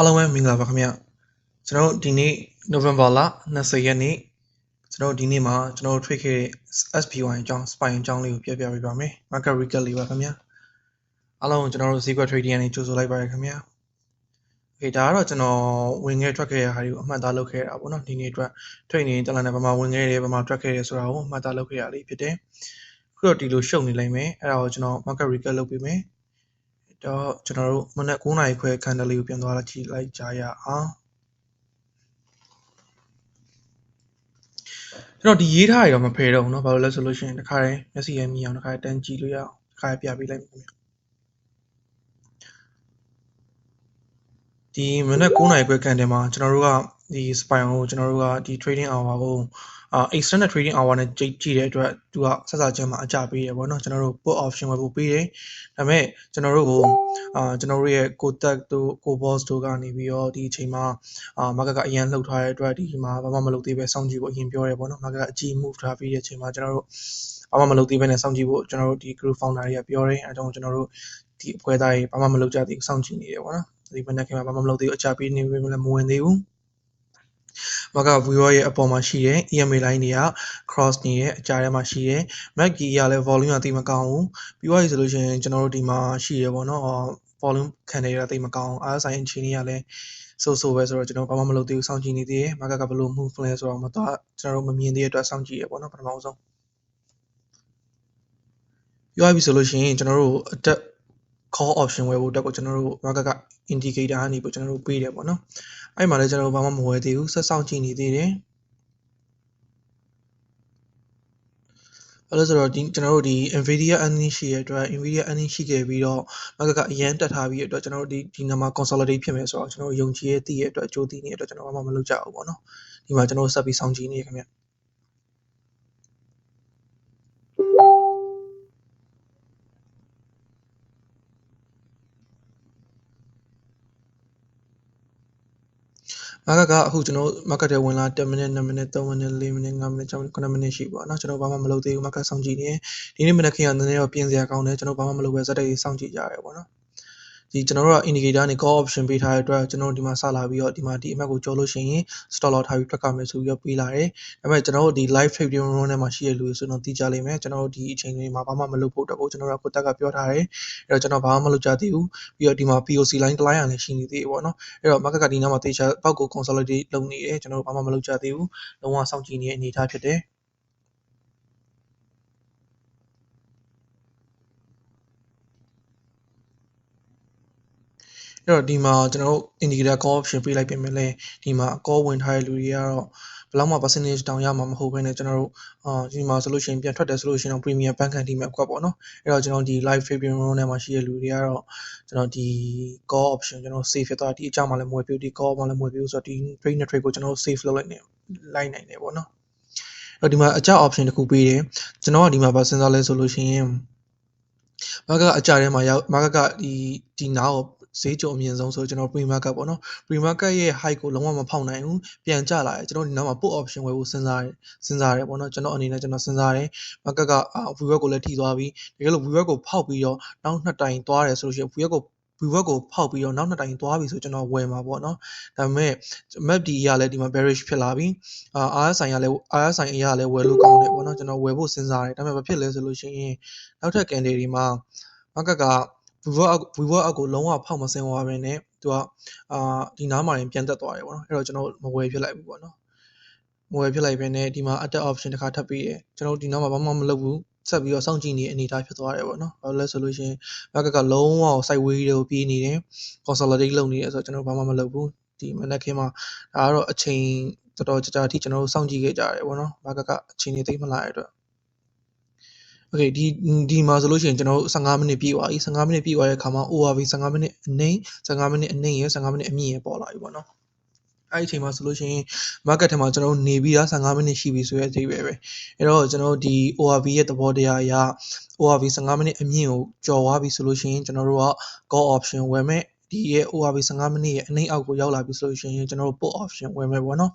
အားလုံးပဲမင်္ဂလာပါခင်ဗျကျွန်တော်တို့ဒီနေ့ November လ20ရက်နေ့ကျွန်တော်တို့ဒီနေ့မှာကျွန်တော်တို့ထွေးခဲ့တဲ့ SPY အကြောင်း SPY အကြောင်းလေးကိုပြပြပေးပါမယ် Market Recap လေးပါခင်ဗျအားလုံးကျွန်တော်တို့ Secret Trading ကနေကြိုဆိုလိုက်ပါရခင်ဗျ Okay ဒါကတော့ကျွန်တော်ဝင်ခဲ့ထွက်ခဲ့ရတာတွေကိုအမှတ်သားလုပ်ခဲ့တာပေါ့နော်ဒီနေ့အတွက် Trading တလန်နဲ့ဘာမှဝင်ခဲ့တယ်ဘာမှထွက်ခဲ့တယ်ဆိုတာကိုအမှတ်သားလုပ်ခဲ့ရလေးဖြစ်တယ်ခုတော့ဒီလိုရှုပ်နေလိုက်မယ်အဲ့ဒါကိုကျွန်တော် Market Recap လုပ်ပေးမယ် တော့ကျွန်တော်တို့မနက်9နာရီခွဲခန်းတလေးကိုပြန်သွားလာကြည့်လိုက်ကြရအောင်ကျွန်တော်ဒီရေးထားရတော့မဖယ်တော့ဘူးเนาะဘာလို့လဲဆိုလို့ရှိရင်တခါတည်းမျက်စိရမြင်အောင်တခါတည်းတန်းကြည့်လို့ရအောင်တခါတည်းပြပေးလိုက်မယ်ဒီမနက်9နာရီခွဲခန်းထဲမှာကျွန်တော်တို့ကဒီ spy ကိုကျွန်တော်တို့ကဒီ trading hour ကို အာ extended trading hour နဲ့ကြည့်ကြည့်တဲ့အတွက်သူကဆက်စားချင်းမှာအကြပေးရပေါ့နော်ကျွန်တော်တို့ put option ဝယ်ဖို့ပေးတယ်ဒါပေမဲ့ကျွန်တော်တို့ကိုအာကျွန်တော်တို့ရဲ့ကိုတက်တို့ကို boss တို့ကနေပြီးတော့ဒီအချိန်မှာအာ market ကအရင်လှုပ်ထားတဲ့အတွက်ဒီမှာဘာမှမလုပ်သေးပဲစောင့်ကြည့်ဖို့အရင်ပြောရဲပေါ့နော် market ကအကြီး move ထားပြီးတဲ့အချိန်မှာကျွန်တော်တို့ဘာမှမလုပ်သေးပဲနဲ့စောင့်ကြည့်ဖို့ကျွန်တော်တို့ဒီ group founder တွေကပြောတယ်အဲဒါကြောင့်ကျွန်တော်တို့ဒီအဖွဲ့သားတွေဘာမှမလုပ်ကြသေးဘူးစောင့်ကြည့်နေတယ်ပေါ့နော်ဒီမနေ့ကမှဘာမှမလုပ်သေးဘူးအချပေးနေပြီလည်းမဝင်သေးဘူး မက viewer ရဲ့အပေါ်မှာရှိတဲ့ EMA line တွေက cross နေရဲ့အကြားထဲမှာရှိတယ် Mac key ကလည်း volume ကတိတ်မကောင်းဘူးပြီးသွားပြီဆိုလို့ရှိရင်ကျွန်တော်တို့ဒီမှာရှိရပေါ့နော် volume ခံနေရတာတိတ်မကောင်း RSI အချိန်ကြီးကလည်းဆိုးဆိုးပဲဆိုတော့ကျွန်တော်ဘာမှမလုပ်သေးဘူးစောင့်ကြည့်နေသေးတယ် market ကဘယ်လို move လဲဆိုတော့မတော့ကျွန်တော်တို့မမြင်သေးတဲ့အတွက်စောင့်ကြည့်ရပေါ့နော်ပထမဆုံးပြောရပြီဆိုလို့ရှိရင်ကျွန်တော်တို့အတက် call option ဝယ်ဖို့အတွက်ကိုကျွန်တော်တို့ market က indicator ကနေပြီးကျွန်တော်တို့ပေးတယ်ပေါ့နော် အဲ့မှာလည်းကျွန်တော်တို့ဘာမှမဝယ်သေးဘူးဆက်ဆောင်ကြည့်နေသေးတယ်အဲ့လိုဆိုတော့ဒီကျွန်တော်တို့ဒီ Nvidia earning ရှိရတဲ့အတွက် Nvidia earning ရှိခဲ့ပြီးတော့ market ကအရန်တက်ထားပြီးအတွက်ကျွန်တော်တို့ဒီဒီနာမှာ consolidate ဖြစ်မယ်ဆိုတော့ကျွန်တော်တို့ယုံကြည်ရတဲ့အတွက်အကျိုးတည်နေတဲ့အတွက်ကျွန်တော်ဘာမှမလုပ်ကြဘူးပေါ့နော်ဒီမှာကျွန်တော်တို့ဆက်ပြီးစောင့်ကြည့်နေရခင်ဗျ မာကကအခုကျွန်တော် market ထဲဝင်လာ10မိနစ်2မိနစ်3မိနစ်4မိနစ်5မိနစ်6မိနစ်9မိနစ်ရှိပါတော့ကျွန်တော်ဘာမှမလုပ်သေးဘူး market စောင့်ကြည့်နေဒီနေ့မနက်ခင်းကနည်းနည်းတော့ပြင်စရာကောင်းတယ်ကျွန်တော်ဘာမှမလုပ်ပဲစက်တိုက်စောင့်ကြည့်ကြရတယ်ပေါ့နော် ဒီကျွန်တော်တို့က indicator နဲ့ call option ပေးထားတဲ့အတွက်ကျွန်တော်တို့ဒီမှာစလာပြီးတော့ဒီမှာဒီအမှတ်ကိုကျော်လို့ရှိရင် stop loss ထားပြီးထွက်ခါမယ်ဆိုပြီးတော့ပေးလာတယ်။ဒါပေမဲ့ကျွန်တော်တို့ဒီ live trading room ထဲမှာရှိရလူဆိုတော့သိကြလိမ့်မယ်။ကျွန်တော်တို့ဒီအချိန်လေးမှာဘာမှမလုပ်ဖို့အတွက်ကိုကျွန်တော်တို့ကကိုတက်ကပြောထားတယ်။အဲ့တော့ကျွန်တော်ဘာမှမလုပ်ကြသေးဘူး။ပြီးတော့ဒီမှာ POC line တစ် line လည်းရှိနေသေးတယ်ပေါ့နော်။အဲ့တော့ market ကဒီနားမှာတေချာပေါက်ကို consolidate လုပ်နေတယ်ကျွန်တော်တို့ဘာမှမလုပ်ကြသေးဘူး။လုံးဝစောင့်ကြည့်နေတဲ့အနေအထားဖြစ်တယ်။ အဲ့တော့ဒီမှာကျွန်တော်တို့ indicator call option ပေးလိုက်ပြင်မယ်လဲဒီမှာ call ဝင်ထားတဲ့လူတွေကတော့ဘယ်လောက်မှ percentage တောင်ရမှာမဟုတ်ဘဲနဲ့ကျွန်တော်တို့အာဒီမှာဆိုလို့ရှိရင်ပြန်ထွက်တယ်ဆိုလို့ရှိရင်တော့ premium bank ခံတီးမဲ့အကွက်ပေါ့နော်အဲ့တော့ကျွန်တော်ဒီ live trading room ထဲမှာရှိတဲ့လူတွေကတော့ကျွန်တော်ဒီ call option ကျွန်တော် save ဖြစ်သွားဒီအကြောင်းမှလည်းမဝယ်ပြဒီ call မှလည်းမဝယ်ပြဆိုတော့ဒီ trade နဲ့ trade ကိုကျွန်တော် save လုပ်လိုက်နေလိုက်နိုင်တယ်ပေါ့နော်အဲ့ဒီမှာအကြ option တစ်ခုပေးတယ်ကျွန်တော်ကဒီမှာပါစဉ်းစားလဲဆိုလို့ရှိရင်မာကကအကြထဲမှာရောက်မာကကဒီဒီနားကို ဈေးကြုံအမြင့်ဆုံးဆိုကျွန်တော် pre market ပေါ့နော် pre market ရဲ့ high ကိုလုံးဝမဖောက်နိုင်ဘူးပြန်ကျလာတယ်ကျွန်တော်ဒီနောက်မှာ put option ဝယ်ဖို့စဉ်းစားတယ်စဉ်းစားတယ်ပေါ့နော်ကျွန်တော်အနေနဲ့ကျွန်တော်စဉ်းစားတယ် market က viewer ကိုလည်းထိသွားပြီးတကယ်လို့ viewer ကိုဖောက်ပြီးတော့နောက်နှစ်တိုင်သွားတယ်ဆိုလို့ရှိရင် viewer ကို viewer ကိုဖောက်ပြီးတော့နောက်နှစ်တိုင်သွားပြီဆိုကျွန်တော်ဝယ်မှာပေါ့နော်ဒါပေမဲ့ map D ရလည်းဒီမှာ bearish ဖြစ်လာပြီအာ RSI ရလည်း RSI အရာလည်းဝယ်လို့ကောင်းတယ်ပေါ့နော်ကျွန်တော်ဝယ်ဖို့စဉ်းစားတယ်ဒါပေမဲ့ဘာဖြစ်လဲဆိုလို့ရှိရင်နောက်ထပ် candle တွေမှာ market က viewer viewer အကိုလုံးဝဖောက်မစင်သွားဘဲနဲ့သူကအာဒီနားမှာရင်ပြန်တက်သွားတယ်ပေါ့နော်အဲ့တော့ကျွန်တော်မဝယ်ဖြစ်လိုက်ဘူးပေါ့နော်မဝယ်ဖြစ်လိုက်ဘဲနဲ့ဒီမှာ attack option တစ်ခါထပ်ပေးတယ်ကျွန်တော်ဒီနားမှာဘာမှမလုပ်ဘူးဆက်ပြီးတော့စောင့်ကြည့်နေအနေအထားဖြစ်သွားတယ်ပေါ့နော်ဘာလို့လဲဆိုလို့ရှိရင် market ကလုံးဝ sideways တွေကိုပြေးနေတယ် consolidate လုပ်နေတယ်ဆိုတော့ကျွန်တော်ဘာမှမလုပ်ဘူးဒီမနက်ခင်းမှာဒါကတော့အချိန်တော်တော်ကြာကြာအထိကျွန်တော်တို့စောင့်ကြည့်ခဲ့ကြရတယ်ပေါ့နော် market ကအချိန်တွေသိမလာတဲ့အတွက် okay ဒီဒီမှာဆိုလို့ရှိရင်ကျွန်တော်တို့15မိနစ်ပြည့်သွားပြီ15မိနစ်ပြည့်သွားတဲ့အခါမှာ ORV 15မိနစ်အနှိမ်15မိနစ်အနှိမ်ရယ်15မိနစ်အမြင့်ရယ်ပေါ်လာပြီပေါ့နော်အဲ့ဒီအချိန်မှာဆိုလို့ရှိရင် market ထဲမှာကျွန်တော်တို့နေပြီးသား15မိနစ်ရှိပြီဆိုတဲ့အချိန်ပဲပဲအဲ့တော့ကျွန်တော်တို့ဒီ ORV ရဲ့သဘောတရားအရ ORV 15မိနစ်အမြင့်ကိုကျော်သွားပြီဆိုလို့ရှိရင်ကျွန်တော်တို့က call option ဝယ်မဲ့ ဒီရဲ့ ORB 15မိနစ်ရဲ့အနှိမ့်အောက်ကိုရောက်လာပြီဆိုလို့ရှိရင်ကျွန်တော်တို့ put option ဝင်မယ်ပေါ့နော်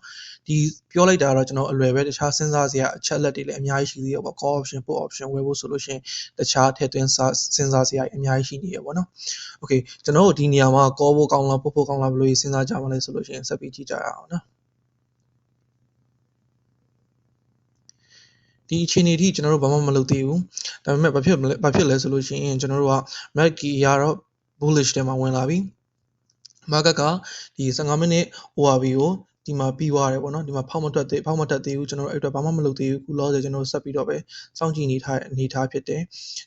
ဒီပြောလိုက်တာတော့ကျွန်တော်အလွယ်ပဲတခြားစဉ်းစားစရာအချက်လက်တွေလည်းအများကြီးရှိသေးတယ်ပေါ့ call option put option ဝယ်ဖို့ဆိုလို့ရှိရင်တခြားထည့်သွင်းစဉ်းစားစရာအများကြီးရှိနေရပေါ့နော် okay ကျွန်တော်တို့ဒီနေရာမှာ call ဖို့ကောင်းလား put ဖို့ကောင်းလားဘယ်လိုစဉ်းစားကြမလဲဆိုလို့ရှိရင်ဆက်ပြီးကြည့်ကြရအောင်နော်ဒီအခြေအနေထိကျွန်တော်တို့ဘာမှမလုပ်သေးဘူးဒါပေမဲ့ဘာဖြစ်ဘာဖြစ်လဲဆိုလို့ရှိရင်ကျွန်တော်တို့က MACD ရတော့ bullish ထဲမှာဝင်လာပြီ market ကဒီ15မိနစ် ORV ကိုဒီမှာပြီးသွားတယ်ပေါ့နော်ဒီမှာဖောက်မထွက်သေးဖောက်မထွက်သေးဘူးကျွန်တော်တို့အဲ့အတွက်ဘာမှမလုပ်သေးဘူးခုလောဆယ်ကျွန်တော်တို့ဆက်ပြီးတော့ပဲစောင့်ကြည့်နေထားအနေထားဖြစ်တယ်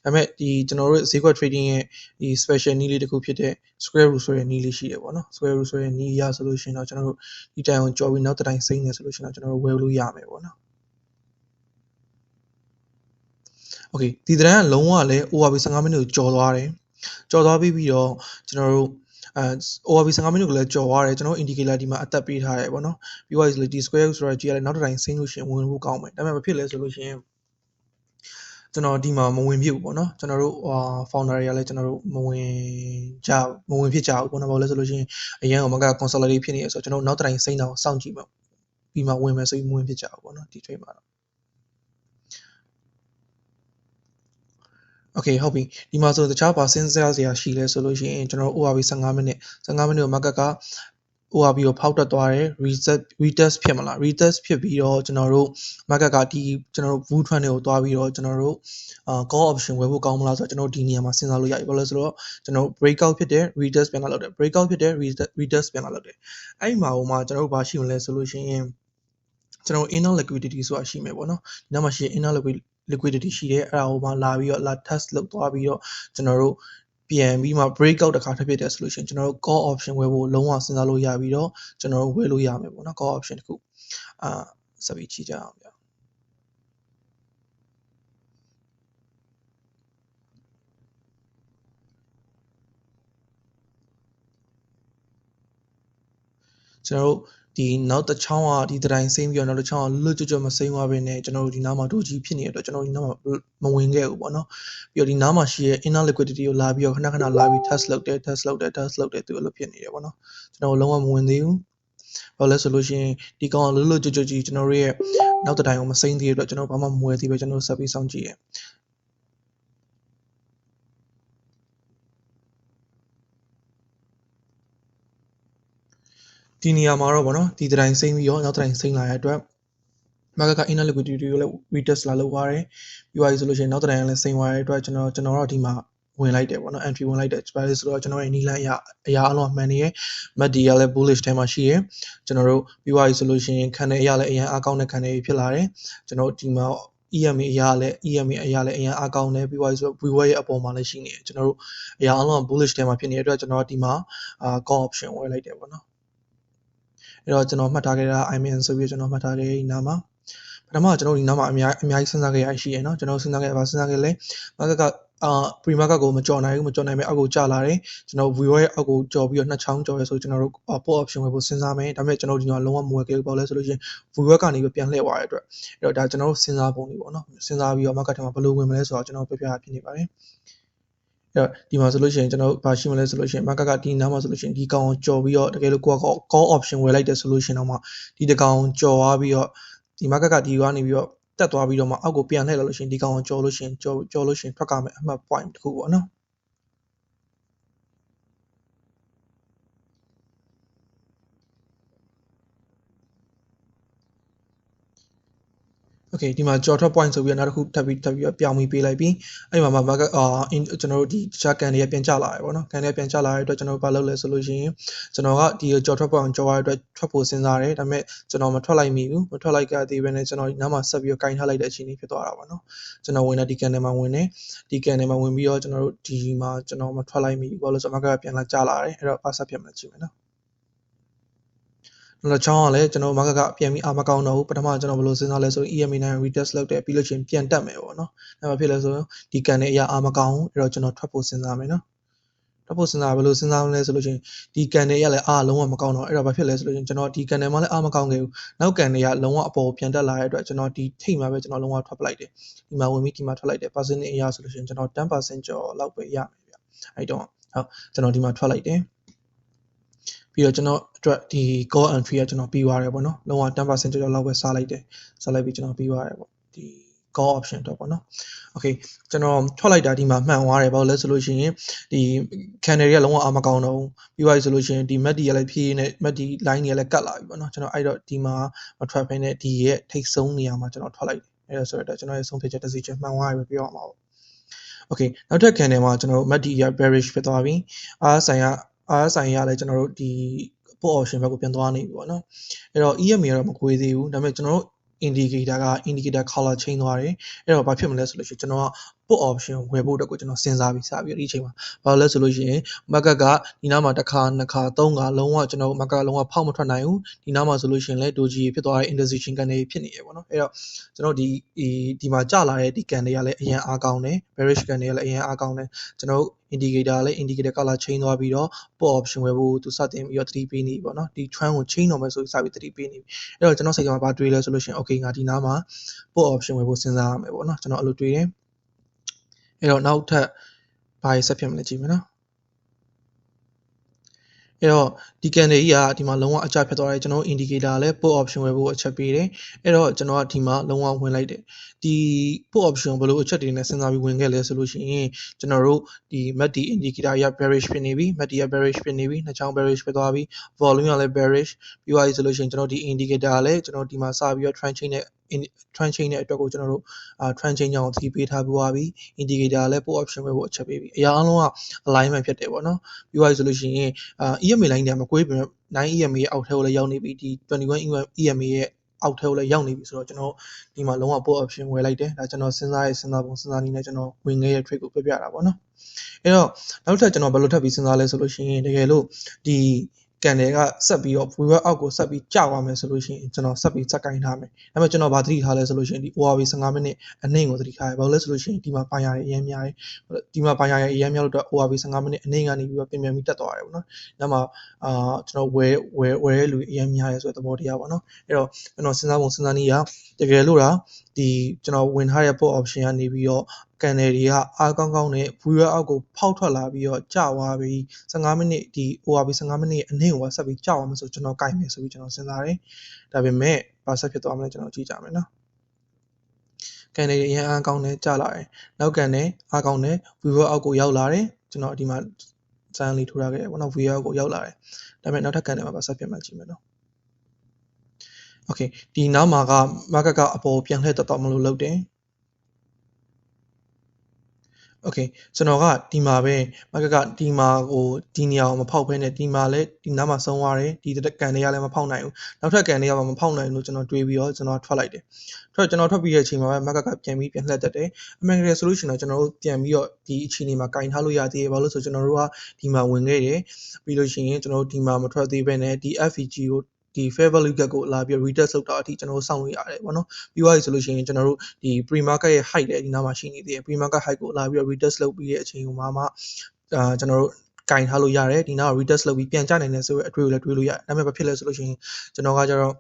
ဒါပေမဲ့ဒီကျွန်တော်တို့ဈေးကွက် trading ရဲ့ဒီ special နည်းလေးတစ်ခုဖြစ်တဲ့ square root ဆိုတဲ့နည်းလေးရှိတယ်ပေါ့နော် square root ဆိုတဲ့နည်းရဆိုလို့ရှိရင်တော့ကျွန်တော်တို့ဒီတိုင်အောင်ကြော်ပြီးနောက်တစ်တိုင်စိမ့်နေဆိုလို့ရှိရင်တော့ကျွန်တော်တို့ဝယ်လို့ရမယ်ပေါ့နော် okay ဒီတရန်ကလုံးဝလဲ ORB 15မိနစ်ကိုကြော်သွားတယ် ကြော်သွားပြီးပြီးတော့ကျွန်တော်တို့အဲ ORB 15မိနစ်ကိုလည်းကြော်သွားတယ်ကျွန်တော် indicator ဒီမှာအသက်ပေးထားရတယ်ပေါ့နော်ပြီးတော့ utility square ဆိုတာကြီးရတယ်နောက်တစ်တိုင်းဆင်းလို့ရှိရင်ဝင်ဖို့ကောင်းမယ်ဒါပေမဲ့မဖြစ်လဲဆိုလို့ရှိရင်ကျွန်တော်ဒီမှာမဝင်ဖြစ်ဘူးပေါ့နော်ကျွန်တော်တို့ဟာ founder တွေကလည်းကျွန်တော်တို့မဝင်ကြမဝင်ဖြစ်ကြဘူးပေါ့နော်ဘာလို့လဲဆိုလို့ရှိရင်အရင်ကမက consolidate ဖြစ်နေရဆိုတော့ကျွန်တော်နောက်တိုင်းစိမ့်အောင်စောင့်ကြည့်မှာပြီးမှဝင်မယ်ဆိုပြီးမဝင်ဖြစ်ကြဘူးပေါ့နော်ဒီ trade မှာတော့ Okay ဟုတ်ပြီဒီမှာဆိုတခြားဘာစဉ်းစားစရာရှိလဲဆိုလို့ရှိရင်ကျွန်တော် ORB 15မိနစ်15မိနစ်ကို market က ORB ကိုဖောက်တက်သွားတယ် reset retest ဖြစ်မလား retest ဖြစ်ပြီးတော့ကျွန်တော်တို့ market ကဒီကျွန်တော်တို့ bull trend တွေကိုသွားပြီးတော့ကျွန်တော်တို့အာ call option ဝယ်ဖို့ကောင်းမလားဆိုတော့ကျွန်တော်ဒီနေရာမှာစဉ်းစားလို့ရပြီဘာလို့လဲဆိုတော့ကျွန်တော် breakout ဖြစ်တယ် retest ပြန်လာလောက်တယ် breakout ဖြစ်တယ် retest ပြန်လာလောက်တယ်အဲ့ဒီမှာဟိုမှာကျွန်တော်တို့ဘာရှိမလဲဆိုလို့ရှိရင်ကျွန်တော် inner liquidity ဆိုတာရှိမယ်ပေါ့နော်ဒီနောက်မှာရှိရင် inner liquidity ရှိတယ်အဲ့ဒါဟိုမှာလာပြီးတော့လာ test လုပ်သွားပြီးတော့ကျွန်တော်တို့ပြန်ပြီးမှ breakout တစ်ခါထပ်ဖြစ်တယ်ဆိုလို့ရှိရင်ကျွန်တော်တို့ call option ဝယ်ဖို့လုံးဝစဉ်းစားလို့ရပြီးတော့ကျွန်တော်တို့ဝယ်လို့ရမယ်ပေါ့နော် call option တခုအာဆက်ပြီးကြည့်ကြအောင်ဗျာကျွန်တော်တို့ ဒီနောက်တစ်ချောင်းကဒီတိုင်းစိမ့်ပြီးတော့နောက်တစ်ချောင်းကလွတ်ကျွတ်ကျွတ်မစိမ့်သွားဘဲနဲ့ကျွန်တော်တို့ဒီနားမှာဒိုကြီးဖြစ်နေတဲ့အတွက်ကျွန်တော်ဒီနားမှာမဝင်ခဲ့ဘူးပေါ့နော်ပြီးတော့ဒီနားမှာရှိရဲ့ inner liquidity ကိုလာပြီးတော့ခဏခဏလာပြီး test လုပ်တယ် test လုပ်တယ် test လုပ်တယ်သူအဲ့လိုဖြစ်နေတယ်ပေါ့နော်ကျွန်တော်လုံးဝမဝင်သေးဘူးဘာလဲဆိုလို့ရှိရင်ဒီကောင်ကလွတ်လွတ်ကျွတ်ကျွတ်ကြီးကျွန်တော်တို့ရဲ့နောက်တစ်တိုင်းကိုမစိမ့်သေးတဲ့အတွက်ကျွန်တော်ဘာမှမဝယ်သေးပဲကျွန်တော်ဆက်ပြီးစောင့်ကြည့်ရ ဒီနေရာမှာတော့ဗောနော်ဒီတိုင်းစိမ့်ပြီးတော့နောက်တိုင်းစိမ့်လာတဲ့အတွက် market က inner liquidity ကိုလည်း retest လာလုပ်သွားတယ်ပြီးသွားပြီဆိုလို့ရှိရင်နောက်တိုင်းလည်းစိမ့်သွားတဲ့အတွက်ကျွန်တော်ကျွန်တော်တို့ဒီမှာဝင်လိုက်တယ်ပေါ့နော် entry ဝင်လိုက်တယ်ဘာလို့ဆိုတော့ကျွန်တော်ရဲ့နီလန်းအရာအရာအလုံးမှန်နေရဲ့ MACD ကလည်း bullish ထဲမှာရှိရယ်ကျွန်တော်တို့ပြီးသွားပြီဆိုလို့ရှိရင်ခံတဲ့အရာလည်းအရင်အကောင့်နဲ့ခံနေဖြစ်လာတယ်ကျွန်တော်ဒီမှာ EMA အရာလည်း EMA အရာလည်းအရင်အကောင့်နဲ့ပြီးသွားပြီဆိုတော့ Vway ရဲ့အပေါ်မှာလည်းရှိနေတယ်ကျွန်တော်တို့အရာအလုံး bullish ထဲမှာဖြစ်နေတဲ့အတွက်ကျွန်တော်ဒီမှာအာ call option ဝယ်လိုက်တယ်ပေါ့နော် အဲ့တော့ကျွန်တော်မှတ်ထားခဲ့တာ IMN ဆိုပြီးကျွန်တော်မှတ်ထားခဲ့ဒီနားမှာပထမကျွန်တော်ဒီနားမှာအများအများကြီးစဉ်းစားခဲ့ရရှိရယ်နော်ကျွန်တော်စဉ်းစားခဲ့ပါစဉ်းစားခဲ့လဲ market ကအာ pre market ကိုမကြော်နိုင်ဘူးမကြော်နိုင်မဲ့အောက်ကိုကျလာတယ်ကျွန်တော် viewer ရဲ့အောက်ကိုကြော်ပြီးတော့နှစ်ချောင်းကြော်ရဲဆိုကျွန်တော်တို့ put option ဝယ်ဖို့စဉ်းစားမယ်ဒါပေမဲ့ကျွန်တော်ဒီမှာလုံးဝမဝယ်ခဲ့ဘူးပေါ့လဲဆိုလို့ရှိရင် viewer ကနေပြီးပြန်လှည့်သွားတဲ့အတွက်အဲ့တော့ဒါကျွန်တော်တို့စဉ်းစားပုံလေးပေါ့နော်စဉ်းစားပြီးတော့ market ထဲမှာဘယ်လိုဝင်မလဲဆိုတော့ကျွန်တော်ပြပြဖြစ်နေပါတယ် အဲ့တော့ဒီမှာဆိုလို့ရှိရင်ကျွန်တော်ဘာရှိမလဲဆိုလို့ရှိရင် market ကဒီနားမှာဆိုလို့ရှိရင်ဒီကောင်ကိုကြော်ပြီးတော့တကယ်လို့ကိုက call option ဝယ်လိုက်တယ်ဆိုလို့ရှိရင်တော့မှဒီတကောင်ကြော်သွားပြီးတော့ဒီ market ကဒီကနေပြီးတော့တက်သွားပြီးတော့မှအောက်ကိုပြန်လှည့်လာလို့ရှိရင်ဒီကောင်ကိုကြော်လို့ရှိရင်ကြော်ကြော်လို့ရှိရင်ထွက်ကမယ်အမှတ် point တခုပေါ့နော် okay ဒီမှာ jaw drop point ဆိုပြီးတော့နောက်တစ်ခုထပ်ပြီးထပ်ပြီးတော့ပြောင်းပြီးပေးလိုက်ပြီးအဲ့မှာမှာ market အာကျွန်တော်တို့ဒီတခြားကန်တွေကပြန်ကျလာတယ်ပေါ့နော်ကန်တွေပြန်ကျလာတဲ့အတွက်ကျွန်တော်တို့ဘာလုပ်လဲဆိုလို့ရှိရင်ကျွန်တော်ကဒီ jaw drop point ကြော်ရတဲ့အတွက်ထွက်ဖို့စဉ်းစားတယ်ဒါပေမဲ့ကျွန်တော်မထွက်လိုက်မိဘူးမထွက်လိုက်ကြသေးဘဲနဲ့ကျွန်တော်ဒီနောက်မှာဆက်ပြီးတော့ကင်ထားလိုက်တဲ့အချိန်လေးဖြစ်သွားတာပေါ့နော်ကျွန်တော်ဝင်တဲ့ဒီကန်တွေမှာဝင်နေဒီကန်တွေမှာဝင်ပြီးတော့ကျွန်တော်တို့ဒီမှာကျွန်တော်မထွက်လိုက်မိဘူးဘာလို့ဆိုတော့ market ကပြန်လာကျလာတယ်အဲ့တော့ pass up ဖြစ်မှကြည့်မယ်နော် နောက်ချောင်းကလည်းကျွန်တော် market ကပြန်ပြီးအာမကောင်းတော့ဘူးပထမကျွန်တော်ဘယ်လိုစဉ်းစားလဲဆိုရင် EMA နဲ့ retest လုပ်တယ်ပြီးလို့ချင်းပြန်တက်မယ်ပေါ့နော်အဲ့မှာဖြစ်လဲဆိုရင်ဒီကန်နဲ့အရာအာမကောင်းအဲ့တော့ကျွန်တော်ထွက်ဖို့စဉ်းစားမယ်နော်ထွက်ဖို့စဉ်းစားဘယ်လိုစဉ်းစားမလဲဆိုလို့ချင်းဒီကန်တွေရလည်းအားလုံးဝမကောင်းတော့အဲ့တော့ဘာဖြစ်လဲဆိုလို့ချင်းကျွန်တော်ဒီကန်တွေမှလည်းအားမကောင်းခဲ့ဘူးနောက်ကန်တွေကလုံးဝအပေါ်ပြန်တက်လာတဲ့အတွက်ကျွန်တော်ဒီထိတ်မှာပဲကျွန်တော်လုံးဝထွက်ပလိုက်တယ်ဒီမှာဝင်ပြီးဒီမှာထွက်လိုက်တယ် percent အရာဆိုလို့ချင်းကျွန်တော်10%ကျော်လောက်ပဲရမယ်ဗျအဲ့တော့ဟုတ်ကျွန်တော်ဒီမှာထွက်လိုက်တယ် ပြီးတော့ကျွန်တော်အတွက်ဒီ call entry ကကျွန်တော်ပြီးသွားတယ်ပေါ့နော်လုံးဝ10%ကျော်ကျော်လောက်ပဲစားလိုက်တယ်စားလိုက်ပြီးကျွန်တော်ပြီးသွားတယ်ပေါ့ဒီ call option တော့ပေါ့နော် okay ကျွန်တော်ထွက်လိုက်တာဒီမှာမှန်သွားတယ်ဘာလို့လဲဆိုလို့ရှိရင်ဒီ canary ကလုံးဝအမကောင်းတော့ဘူးပြီးသွားပြီဆိုလို့ရှိရင်ဒီ mat ဒီကလည်းဖြည့်နေ mat ဒီ line တွေကလည်းကတ်လာပြီပေါ့နော်ကျွန်တော်အဲ့တော့ဒီမှာမထွက်ဖ ೇನೆ ဒီရဲ့ထိတ်ဆုံးနေရာမှာကျွန်တော်ထွက်လိုက်တယ်အဲ့ဒါဆိုတော့ကျွန်တော်ရဲ့ဆုံးဖြတ်ချက်တစ်စီချက်မှန်သွားပြီပြောရမှာပေါ့ okay နောက်ထပ် canary မှာကျွန်တော်တို့ mat ဒီက bearish ဖြစ်သွားပြီအားဆိုင်က အားဆိုင်ရလည်းကျွန်တော်တို့ဒီ put option ဘက်ကိုပြန်သွားနေပြီပေါ့နော်အဲ့တော့ EMA ကတော့မကွေးသေးဘူးဒါပေမဲ့ကျွန်တော်တို့ indicator က indicator color change သွားတယ်အဲ့တော့ဘာဖြစ်မလဲဆိုလို့ရှိရင်ကျွန်တော်က put option ဝယ်ဖို့အတွက်ကိုကျွန်တော်စဉ်းစားပြီးစပြီးဒီအချိန်မှာဘာလို့လဲဆိုလို့ရှိရင် market ကဒီနားမှာတစ်ခါနှစ်ခါသုံးခါလုံးဝကျွန်တော် market လုံးဝဖောက်မထွက်နိုင်ဘူးဒီနားမှာဆိုလို့ရှိရင်လည်း doji ဖြစ်သွားတဲ့ indecision ကနေဖြစ်နေရပေါ့နော်အဲ့တော့ကျွန်တော်ဒီဒီမှာကျလာတဲ့ဒီကန်တွေကလည်းအရင်အားကောင်းတယ် bearish ကန်တွေကလည်းအရင်အားကောင်းတယ်ကျွန်တော် indicator လည်း indicator color change သွားပြီးတော့ put option ဝယ်ဖို့သူစတင်ပြီးတော့သတိပေးနေပြီပေါ့နော်ဒီ trend ကို change တော့မယ်ဆိုပြီးစပြီးသတိပေးနေပြီအဲ့တော့ကျွန်တော်စိတ်ကမှာဘာတွေးလဲဆိုလို့ရှိရင် okay ငါဒီနားမှာ put option ဝယ်ဖို့စဉ်းစားရမယ်ပေါ့နော်ကျွန်တော်အဲ့လိုတွေးတယ် အဲ့တော့နောက်ထပ်ဘာဆက်ဖြစ်မလဲကြည့်မယ်နော်အဲ့တော့ဒီ candle ကြီးကဒီမှာလုံးဝအကျဖြစ်သွားတယ်ကျွန်တော် indicator လည်း put option ဝယ်ဖို့အချက်ပေးတယ်အဲ့တော့ကျွန်တော်ကဒီမှာလုံးဝဝင်လိုက်တယ်ဒီ put option ဘယ်လိုအချက်တွေနဲ့စဉ်းစားပြီးဝင်ခဲ့လဲဆိုလို့ရှိရင်ကျွန်တော်တို့ဒီ MACD indicator ရ bearish ဖြစ်နေပြီ MACD ရ bearish ဖြစ်နေပြီနှစ်ချောင်း bearish ဖြစ်သွားပြီ volume ကလည်း bearish ပြီးသွားပြီဆိုလို့ရှိရင်ကျွန်တော်ဒီ indicator ကလည်းကျွန်တော်ဒီမှာစပြီးတော့ trend chain နဲ့ trend chain တဲ့အတွက်ကိုကျွန်တော်တို့အာ trend chain ကြောင့်သတိပေးထားပြီးသွားပြီ indicator လည်း put option ပဲဖို့အချက်ပေးပြီအရာအလုံးက alignment ဖြစ်တယ်ပေါ့နော်ပြီးသွားပြီဆိုလို့ရှိရင်အာ EMA line တွေကမကွေးပြင်9 EMA ရဲ့အောက်ထဲကိုလည်းရောက်နေပြီဒီ21 EMA ရဲ့အောက်ထဲကိုလည်းရောက်နေပြီဆိုတော့ကျွန်တော်ဒီမှာလုံးဝ put option ဝယ်လိုက်တယ်ဒါကျွန်တော်စဉ်းစားရဲ့စဉ်းစားပုံစဉ်းစားနည်းနဲ့ကျွန်တော်ဝင်ခဲ့ရဲ့ trade ကိုပြပြတာပေါ့နော်အဲ့တော့နောက်ထပ်ကျွန်တော်ဘယ်လိုထပ်ပြီးစဉ်းစားလဲဆိုလို့ရှိရင်တကယ်လို့ဒီ ကန်တွေကဆက်ပြီးတော့ viewer အောက်ကိုဆက်ပြီးကြာသွားမယ်ဆိုလို့ရှိရင်ကျွန်တော်ဆက်ပြီးစက်ကင်ထားမယ်။ဒါပေမဲ့ကျွန်တော်ဗာသတိထားလဲဆိုလို့ရှိရင်ဒီ ORV 15မိနစ်အနှိမ့်ကိုသတိထားရ။ဘာလို့လဲဆိုလို့ရှိရင်ဒီမှာပိုင်ရရဲ့အရင်များတယ်။ဒီမှာပိုင်ရရဲ့အရင်များလို့တော့ ORV 15မိနစ်အနှိမ့်ကနေပြီးတော့ပြင်ပြန်ပြီးတက်သွားတယ်ပေါ့နော်။ဒါမှအာကျွန်တော်ဝယ်ဝယ်ဝယ်တဲ့လူအရင်များရဲဆိုတဲ့သဘောတရားပေါ့နော်။အဲ့တော့ကျွန်တော်စဉ်းစားပုံစဉ်းစားနည်းကတကယ်လို့ဒါဒီကျွန်တော်ဝင်ထားတဲ့ put option ကနေပြီးတော့ ကန်နယ်တွေကအားကောင်းကောင်းနဲ့ဘူးရွက်အောက်ကိုဖောက်ထွက်လာပြီးတော့ကျသွားပြီး15မိနစ်ဒီ ORB 15မိနစ်အနည်းကိုဆက်ပြီးကျသွားမှဆိုကျွန်တော်ကြိုက်မယ်ဆိုပြီးကျွန်တော်စဉ်းစားတယ်။ဒါပေမဲ့ဘာဆက်ဖြစ်သွားမလဲကျွန်တော်ကြည့်ကြမယ်နော်။ကန်နယ်တွေအရင်အားကောင်းနဲ့ကျလာတယ်။နောက်ကန်နယ်အားကောင်းနဲ့ဘူးရွက်အောက်ကိုရောက်လာတယ်။ကျွန်တော်ဒီမှာစမ်းလေးထိုးထားခဲ့တယ်ပေါ့နော် VR ကိုရောက်လာတယ်။ဒါပေမဲ့နောက်ထပ်ကန်နယ်မှာပါဆက်ပြန်မှကြည့်မယ်နော်။ Okay ဒီနောက်မှာက market ကအပေါ်ပြန်လှည့်တော်တော်မလို့လုပ်တယ် okay ကျွန်တော်ကဒီမှာပဲမကကဒီမှာကိုဒီနေရာကိုမဖောက်ဘဲနဲ့ဒီမှာလဲဒီနားမှာဆုံးသွားတယ်ဒီကန်တွေကလည်းမဖောက်နိုင်ဘူးနောက်ထပ်ကန်တွေကမဖောက်နိုင်လို့ကျွန်တော်တွေးပြီးတော့ကျွန်တော်ထွက်လိုက်တယ်ထွက်ကျွန်တော်ထွက်ပြီးတဲ့အချိန်မှာပဲမကကပြန်ပြီးပြန်လှည့်တတ်တယ်အမှန်တကယ်ဆိုလို့ရှိရင်တော့ကျွန်တော်တို့ပြန်ပြီးတော့ဒီအချိန်လေးမှာကင်ထားလို့ရသေးတယ်ဘာလို့ဆိုကျွန်တော်တို့ကဒီမှာဝင်ခဲ့တယ်ပြီးလို့ရှိရင်ကျွန်တော်တို့ဒီမှာမထွက်သေးဘဲနဲ့ဒီ FVG ကို ဒီ fair value gap ကိုလာပြီး retest လုပ်တာအထိကျွန်တော်တို့စောင့်လို့ရတယ်ပေါ့နော်ပြီးသွားပြီဆိုလို့ရှိရင်ကျွန်တော်တို့ဒီ pre market ရဲ့ height လည်းဒီနားမှာရှိနေသေးတယ် pre market height ကိုလာပြီး retest လုပ်ပြီးတဲ့အချိန်ကိုမှမှအာကျွန်တော်တို့ကင်ထားလို့ရတယ်ဒီနောက် retest လုပ်ပြီးပြန်ကြနိုင်တယ်ဆိုတဲ့အတွေ့အကြုံလည်းတွေးလို့ရတယ်ဒါပေမဲ့ဘာဖြစ်လဲဆိုလို့ရှိရင်ကျွန်တော်ကကျတော့